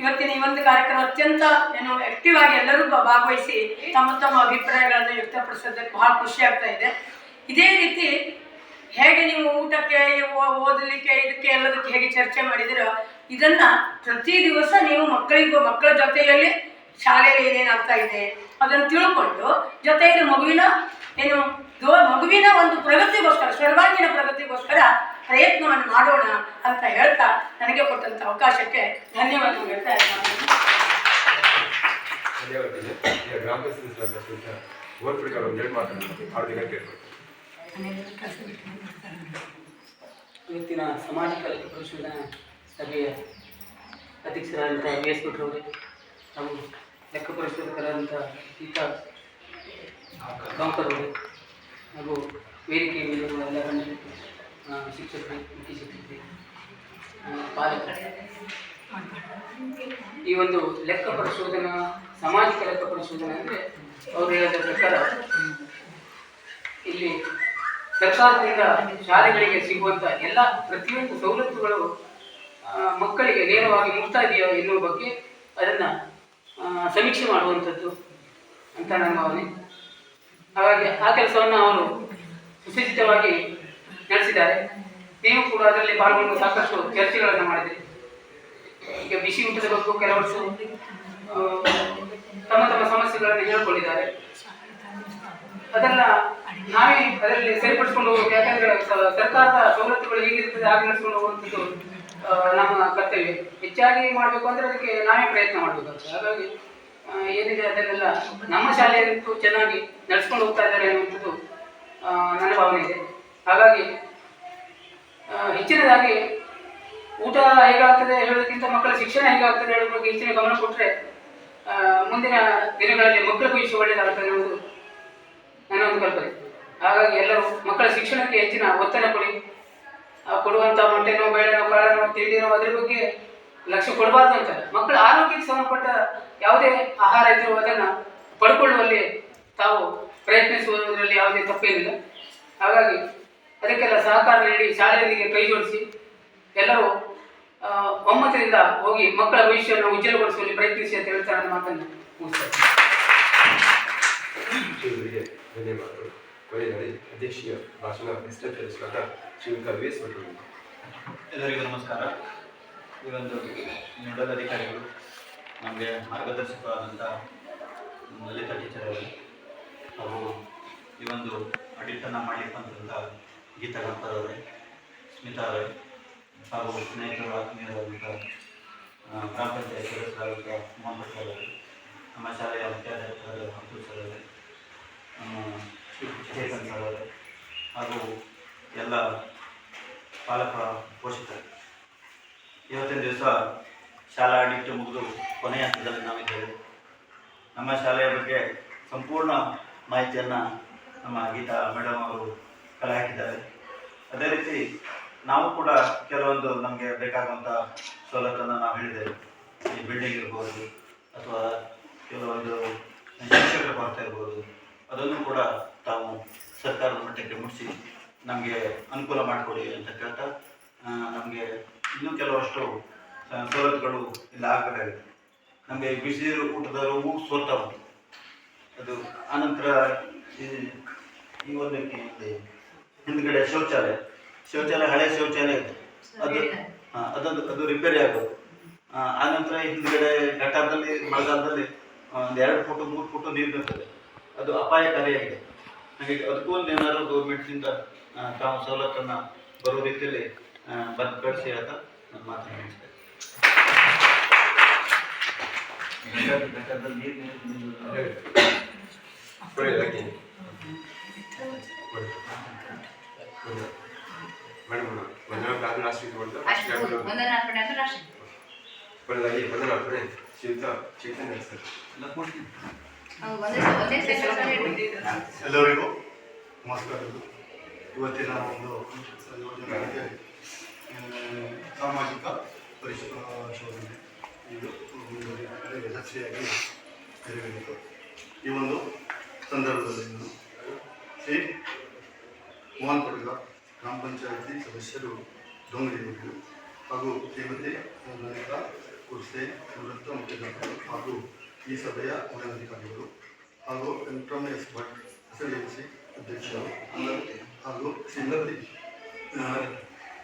ಇವತ್ತಿನ ಈ ಒಂದು ಕಾರ್ಯಕ್ರಮ ಅತ್ಯಂತ, ಏನು ಆಕ್ಟಿವ್ ಆಗಿ ಎಲ್ಲರೂ ಭಾಗವಹಿಸಿ ತಮ್ಮ ತಮ್ಮ ಅಭಿಪ್ರಾಯಗಳನ್ನು ವ್ಯಕ್ತಪಡಿಸೋದಕ್ಕೆ ಬಹಳ ಖುಷಿ ಆಗ್ತಾ ಇದೆ. ಇದೇ ರೀತಿ ಹೇಗೆ ನೀವು ಊಟಕ್ಕೆ ಓದಲಿಕ್ಕೆ, ಇದಕ್ಕೆ, ಎಲ್ಲದಕ್ಕೆ ಹೇಗೆ ಚರ್ಚೆ ಮಾಡಿದಿರೋ, ಇದನ್ನ ಪ್ರತಿ ದಿವಸ ನೀವು ಮಕ್ಕಳಿಗೂ, ಮಕ್ಕಳ ಜೊತೆಯಲ್ಲಿ ಶಾಲೆಯಲ್ಲಿ ಏನೇನಾಗ್ತಾ ಇದೆ ಅದನ್ನು ತಿಳ್ಕೊಂಡು, ಜೊತೆಯಲ್ಲಿ ಮಗುವಿನ, ಏನು ಮಗುವಿನ ಒಂದು ಪ್ರಗತಿಗೋಸ್ಕರ ಸರ್ವಾಂಗೀಣ ಪ್ರಗತಿಗೋಸ್ಕರ ಪ್ರಯತ್ನವನ್ನು ಮಾಡೋಣ ಅಂತ ಹೇಳ್ತಾ ನನಗೆ ಕೊಟ್ಟಂತ ಅವಕಾಶಕ್ಕೆ ಧನ್ಯವಾದಗಳು. ಹೇಳ್ತಾ ಇವತ್ತಿನ ಸಮಾಜ ಕಲಿಕೆ ಪರಿಶೋಧನಾ ಸಭೆಯ ಅಧ್ಯಕ್ಷರಾದಂಥ ವಿ ಎಸ್ ಭಟ್ರವರೇ ಹಾಗೂ ಲೆಕ್ಕ ಪರಿಶೋಧಕರಾದಂಥ ಗೀತಾ ಗಾಂಕರ್ ಅವರೇ ಹಾಗೂ ವೇದಿಕೆ ಎಲ್ಲ ಶಿಕ್ಷಕರು, ಮುಖ್ಯ ಶಿಕ್ಷಕರು ಈ ಒಂದು ಲೆಕ್ಕ ಪರಿಶೋಧನಾ, ಸಾಮಾಜಿಕ ಲೆಕ್ಕ ಪರಿಶೋಧನೆ ಅಂದರೆ ಅವರು ಹೇಳಿದ ಪ್ರಕಾರ ಇಲ್ಲಿ ಸರ್ಕಾರದಿಂದ ಶಾಲೆಗಳಿಗೆ ಸಿಗುವಂತ ಎಲ್ಲ ಪ್ರತಿಯೊಂದು ಸವಲತ್ತುಗಳು ಮಕ್ಕಳಿಗೆ ನೇರವಾಗಿ ಮುಟ್ತಾ ಇದೆಯೋ ಎನ್ನುವ ಬಗ್ಗೆ ಅದನ್ನ ಸಮೀಕ್ಷೆ ಮಾಡುವಂಥದ್ದು ಅಂತ ನನ್ನ ಭಾವನೆ. ಹಾಗಾಗಿ ಆ ಕೆಲಸವನ್ನು ಅವರು ಸುಸಜ್ಜಿತವಾಗಿ ನಡೆಸಿದ್ದಾರೆ. ನೀವು ಕೂಡ ಅದರಲ್ಲಿ ಪಾಲ್ಗೊಂಡು ಸಾಕಷ್ಟು ಚರ್ಚೆಗಳನ್ನು ಮಾಡಿದೆ ಈಗ ಬಿಸಿ ಊಟದ ಬಗ್ಗೆ ಕೆಲವರು ತಮ್ಮ ತಮ್ಮ ಸಮಸ್ಯೆಗಳನ್ನು ಹೇಳಿಕೊಂಡಿದ್ದಾರೆ. ಅದನ್ನ ನಾವೇ ಅದರಲ್ಲಿ ಸರಿಪಡಿಸ್ಕೊಂಡು ಹೋಗ್ಬೇಕು. ಯಾಕಂದ್ರೆ ಸರ್ಕಾರದ ಸವಲತ್ತುಗಳು ಹೇಗಿರ್ತದೆ ಹಾಗೆ ನಡೆಸ್ಕೊಂಡು ಹೋಗುವಂಥದ್ದು ನಮ್ಮ ಕರ್ತವ್ಯ. ಹೆಚ್ಚಾಗಿ ಮಾಡಬೇಕು ಅಂದ್ರೆ ಅದಕ್ಕೆ ನಾವೇ ಪ್ರಯತ್ನ ಮಾಡಬೇಕಾಗ್ತದೆ ಹಾಗಾಗಿ ಏನಿದೆ ಅದನ್ನೆಲ್ಲ ನಮ್ಮ ಶಾಲೆಯಂತೂ ಚೆನ್ನಾಗಿ ನಡೆಸ್ಕೊಂಡು ಹೋಗ್ತಾ ಇದ್ದಾರೆ ಅನ್ನುವಂಥದ್ದು ನನ್ನ ಭಾವನೆ ಇದೆ. ಹಾಗಾಗಿ ಹೆಚ್ಚಿನದಾಗಿ ಊಟ ಹೇಗಾಗ್ತದೆ ಹೇಳೋದಕ್ಕಿಂತ ಮಕ್ಕಳ ಶಿಕ್ಷಣ ಹೇಗಾಗ್ತದೆ ಹೇಳೋದ್ರ ಬಗ್ಗೆ ಹೆಚ್ಚಿನ ಗಮನ ಕೊಟ್ಟರೆ ಮುಂದಿನ ದಿನಗಳಲ್ಲಿ ಮಕ್ಕಳ ಭವಿಷ್ಯ ಒಳ್ಳೆಯದಾಗ್ತದೆ ಅನ್ನೋದು ನನ್ನ ಒಂದು ಕಲ್ಪನೆ. ಹಾಗಾಗಿ ಎಲ್ಲರೂ ಮಕ್ಕಳ ಶಿಕ್ಷಣಕ್ಕೆ ಹೆಚ್ಚಿನ ಒತ್ತಡ ಕೊಡಿ. ಕೊಡುವಂಥ ಮೊಟ್ಟೆನೋ, ಬೇಳೆನೋ, ಕಾಳನೋ, ತಿಂಡಿನೋ ಅದ್ರ ಬಗ್ಗೆ ಲಕ್ಷ್ಯ ಕೊಡಬಾರ್ದು ಅಂತ. ಮಕ್ಕಳ ಆರೋಗ್ಯಕ್ಕೆ ಸಂಬಂಧಪಟ್ಟ ಯಾವುದೇ ಆಹಾರ ಇದ್ದರೂ ಅದನ್ನು ಪಡ್ಕೊಳ್ಳುವಲ್ಲಿ ತಾವು ಪ್ರಯತ್ನಿಸುವುದರಲ್ಲಿ ಯಾವುದೇ ತಪ್ಪೇನಿಲ್ಲ. ಹಾಗಾಗಿ ಅದಕ್ಕೆಲ್ಲ ಸಹಕಾರ ನೀಡಿ ಶಾಲೆಯೊಂದಿಗೆ ಕೈ ಜೋಡಿಸಿ ಎಲ್ಲರೂ ಒಮ್ಮತದಿಂದ ಹೋಗಿ ಮಕ್ಕಳ ಭವಿಷ್ಯವನ್ನು ಉಜ್ವಲಗೊಳಿಸುವಲ್ಲಿ ಪ್ರಯತ್ನಿಸಿ ಅಂತ ಹೇಳ್ತಾರೆ ನನ್ನ ಮಾತನ್ನು ಮುಗಿಸ್ತಾರೆ ಇವರಿಗೆ ಧನ್ಯವಾದಗಳು. ಕೊನೆಯಲ್ಲಿ ಅಧ್ಯಕ್ಷೀಯ ಭಾಷಣ ವಿಸ್ತರಿಸಿದಾಗ ಶ್ರೀಯುತ ವಿ ಎಸ್ ಭಟ್ರು ಎಲ್ಲರಿಗೂ ನಮಸ್ಕಾರ. ಈ ಒಂದು ನೋಡಲ್ ಅಧಿಕಾರಿಗಳು ನಮಗೆ ಮಾರ್ಗದರ್ಶಕರಾದಂಥ ಲಲಿತಾ ಟೀಚರ್ ಅವರು ಈ ಒಂದು ಅಡಿಟನ್ನು ಮಾಡಲಿಕ್ಕೆ ಬಂದಂಥ ಗೀತಾ ಗಂಪರ್ ಸ್ಮಿತಾ ಅವರೇ, ಹಾಗೂ ಸ್ನೇಹಿತರು ಆತ್ಮೀಯರಾದಂಥ ಗ್ರಾಮ ಪಂಚಾಯತ್ ಸದಸ್ಯರಾದಂಥ ಸರ್ ನಮ್ಮ ಶಾಲೆಯ ಮುಖ್ಯಾಧ್ಯಾಪಕರಾದ ಅಬ್ದುಲ್ ಸರ್ ನಮ್ಮ ಚೇತನ್ ಸರ್ ಹಾಗೂ ಎಲ್ಲ ಪಾಲಕ ಪೋಷಕರು. ಇವತ್ತಿನ ದಿವಸ ಶಾಲಾ ಆಡಳಿತ ಮುಗಿದು ಕೊನೆಯ ಹಂತದಲ್ಲಿ ನಾವಿದ್ದೇವೆ. ನಮ್ಮ ಶಾಲೆಯ ಬಗ್ಗೆ ಸಂಪೂರ್ಣ ಮಾಹಿತಿಯನ್ನು ನಮ್ಮ ಗೀತಾ ಮೇಡಮ್ ಅವರು ಕಲೆ ಹಾಕಿದ್ದಾರೆ ಅದೇ ರೀತಿ ನಾವು ಕೂಡ ಕೆಲವೊಂದು ನಮಗೆ ಬೇಕಾಗುವಂಥ ಸವಲತ್ತನ್ನು ನಾವು ಹೇಳಿದ್ದೇವೆ. ಈ ಬಿಲ್ಡಿಂಗ್ ಇರ್ಬೋದು ಅಥವಾ ಕೆಲವೊಂದು ಶಿಕ್ಷಕರ ಕೊರತೆ ಇರ್ಬೋದು, ಅದನ್ನು ಕೂಡ ತಾವು ಸರ್ಕಾರದ ಮಟ್ಟಕ್ಕೆ ಮುಟ್ಟಿಸಿ ನಮಗೆ ಅನುಕೂಲ ಮಾಡಿಕೊಡಿ ಅಂತ ಕೇಳ್ತಾ ನಮಗೆ ಇನ್ನೂ ಕೆಲವಷ್ಟು ಸವಲತ್ತುಗಳು ಇಲ್ಲಿ ಇದೆ ನಮಗೆ ಬಿಸಿ ಊಟದ ರೋಗವು ಸೋತಾ ಉಂಟು. ಅದು ಆನಂತರ ಈ ಒಂದಕ್ಕೆ ಹಿಂದ್ಗಡೆ ಶೌಚಾಲಯ. ಶೌಚಾಲಯ ಹಳೆ ಶೌಚಾಲಯ ಇದೆ. ಅದು ಹಾಂ ಅದೊಂದು ಅದು ರಿಪೇರಿ ಆಗೋದು ಆನಂತರ ಹಿಂದ್ಗಡೆ ಘಟ್ಟದಲ್ಲಿ ಮಳೆಗಾಲದಲ್ಲಿ ಒಂದು ಎರಡು ಫುಟ್ ಮೂರು ಫುಟ್ ನೀರು ನಿಲ್ತದೆ ಅದು ಅಪಾಯಕಾರಿಯಾಗಿದೆ. ಹಾಗೆ ಅದಕ್ಕೂ ಒಂದು ಏನಾದರೂ ಗೌರ್ಮೆಂಟ್ನಿಂದ ಆ, ತಾವು ಸವಲತ್ತನ್ನು ಬರೋ ರೀತಿಯಲ್ಲಿ ಕಳಿಸಿ ಅಂತ ನಾನು ಮಾತನಾಡಿಸ್ತೇನೆ ಮೇಡಮ್ ಒಂದನೇ ಅರ್ಪಣೆ ಅಂದ್ರೆ ಅಷ್ಟೇ ಕೊನೆಯದಾಗಿ ಮೊದಲಾರ್ಪಣೆ ಶ್ರೀಯುತ ಚೈತನ್ಯ ಸರ್ ಅವ್ನು ಒಂದೇ ಒಂದೇ ಸೆಕೆಂಡ್ ಹೇಳಿ ಎಲ್ಲರಿಗೂ ನಮಸ್ಕಾರಗಳು ಇವತ್ತಿನ ಒಂದು ಸಾಮಾಜಿಕ ಸಾಮಾಜಿಕ ಪರಿಶೋಧನೆ ಇದು ಯಶಸ್ವಿಯಾಗಿ ನೆರವೇರಿತು ಈ ಒಂದು ಸಂದರ್ಭದಲ್ಲಿ ನಾನು ಶ್ರೀ ಮೋಹನ್ ಪಡ್ಗ ಗ್ರಾಮ ಪಂಚಾಯತಿ ಸದಸ್ಯರು ದೊಂಗಡಿಗಳು ಹಾಗೂ ಶ್ರೀಮತಿ ನಾಯಕ ಕುರ್ಸೆ ನಿವೃತ್ತ ಮುಖ್ಯಮಂತ್ರಿಗಳು ಹಾಗೂ ಈ ಸಭೆಯ ಉನ್ನತಾಧಿಕಾರಿಗಳು ಹಾಗೂ Bhat S L M C ಅಧ್ಯಕ್ಷರು ಹಾಗೂ ಶ್ರೀಮತಿ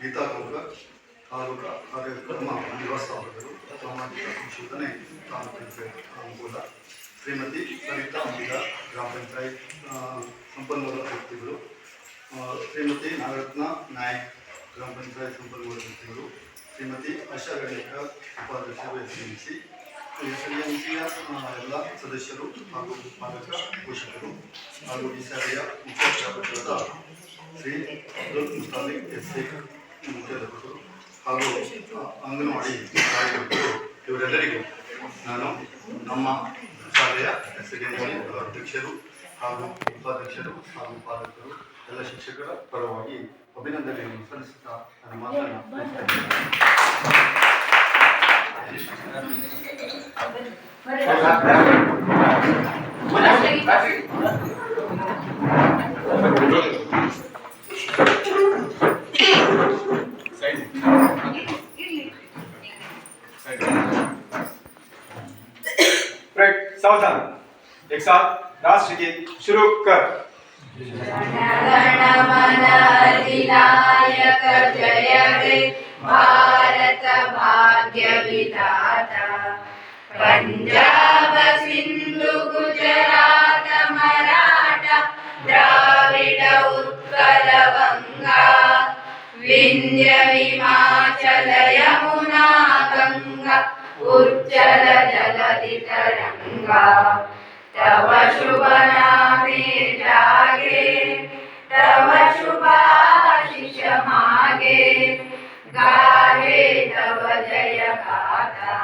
ಗೀತಾ ಕೌಕರ್ ತಾಲೂಕಾ ಕಾರ್ಯಕ್ರಮ ವ್ಯವಸ್ಥಾಪಕರು ಸಾಮಾಜಿಕ ಸಂಶೋಧನೆ ಪಂಚಾಯತ್ ಅನುಕೂಲ ಶ್ರೀಮತಿ ಸರಿತಾ ಅಂಬಿಗ, ಗ್ರಾಮ ಪಂಚಾಯತ್ ಸಂಪನ್ಮೂಲ ವ್ಯಕ್ತಿಗಳು ಶ್ರೀಮತಿ ನಾಗರತ್ನ ನಾಯಕ್, ಗ್ರಾಮ ಪಂಚಾಯತ್ ಸಂಪನ್ಮೂಲ ವ್ಯಕ್ತಿಗಳು, ಶ್ರೀಮತಿ ಆಶಾ ಗಣೇಕರ್ ಉಪಾಧ್ಯಕ್ಷರು S M C S M ಸಿಯ ಎಲ್ಲ ಸದಸ್ಯರು ಹಾಗೂ ಪಾಲಕ ಪೋಷಕರು ಹಾಗೂ ಈ ಶಾಲೆಯ ಮುಖ್ಯ ಶ್ರೀ ಅಬ್ದುಲ್ ಮುಸ್ತಾಲಿಕ್ ಎಸ್ ಎ ಮುಖ್ಯಾಧ್ಯಾಪಕರು ಹಾಗೂ ಅಂಗನವಾಡಿ ಇವರೆಲ್ಲರಿಗೂ ನಾನು ನಮ್ಮ ಶಾಲೆಯ ಸೆಕೆಂಡರಿ ಅಧ್ಯಕ್ಷರು ಹಾಗೂ ಉಪಾಧ್ಯಕ್ಷರು ಹಾಗೂ ಉಪಾಧ್ಯಕ್ಷರು ಎಲ್ಲ ಶಿಕ್ಷಕರ ಪರವಾಗಿ ಅಭಿನಂದನೆಯನ್ನು ಸಲ್ಲಿಸುತ್ತಾ ನನ್ನ ಮಾತನ್ನು साथ राष्ट्र गीत शुरू कर गणमन अधिनायक जय हे भारत भाग्य विधाता पंजाब सिंधु गुजरात मराठा द्राविड उत्कल गंगा विंध्य हिमाचल यमुना गंगा उज्जल जलधि तरंगा तव शुभ नामे जागे तव शुभाशिष मागे गाहे तव जय गाथा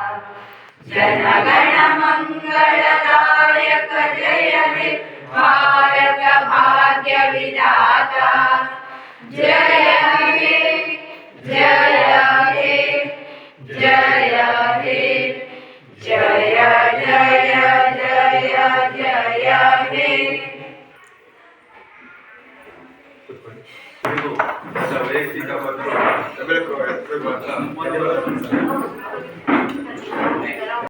जनगण मंगलदायक जय हे भारत भाग्य विधाता जय ಇದು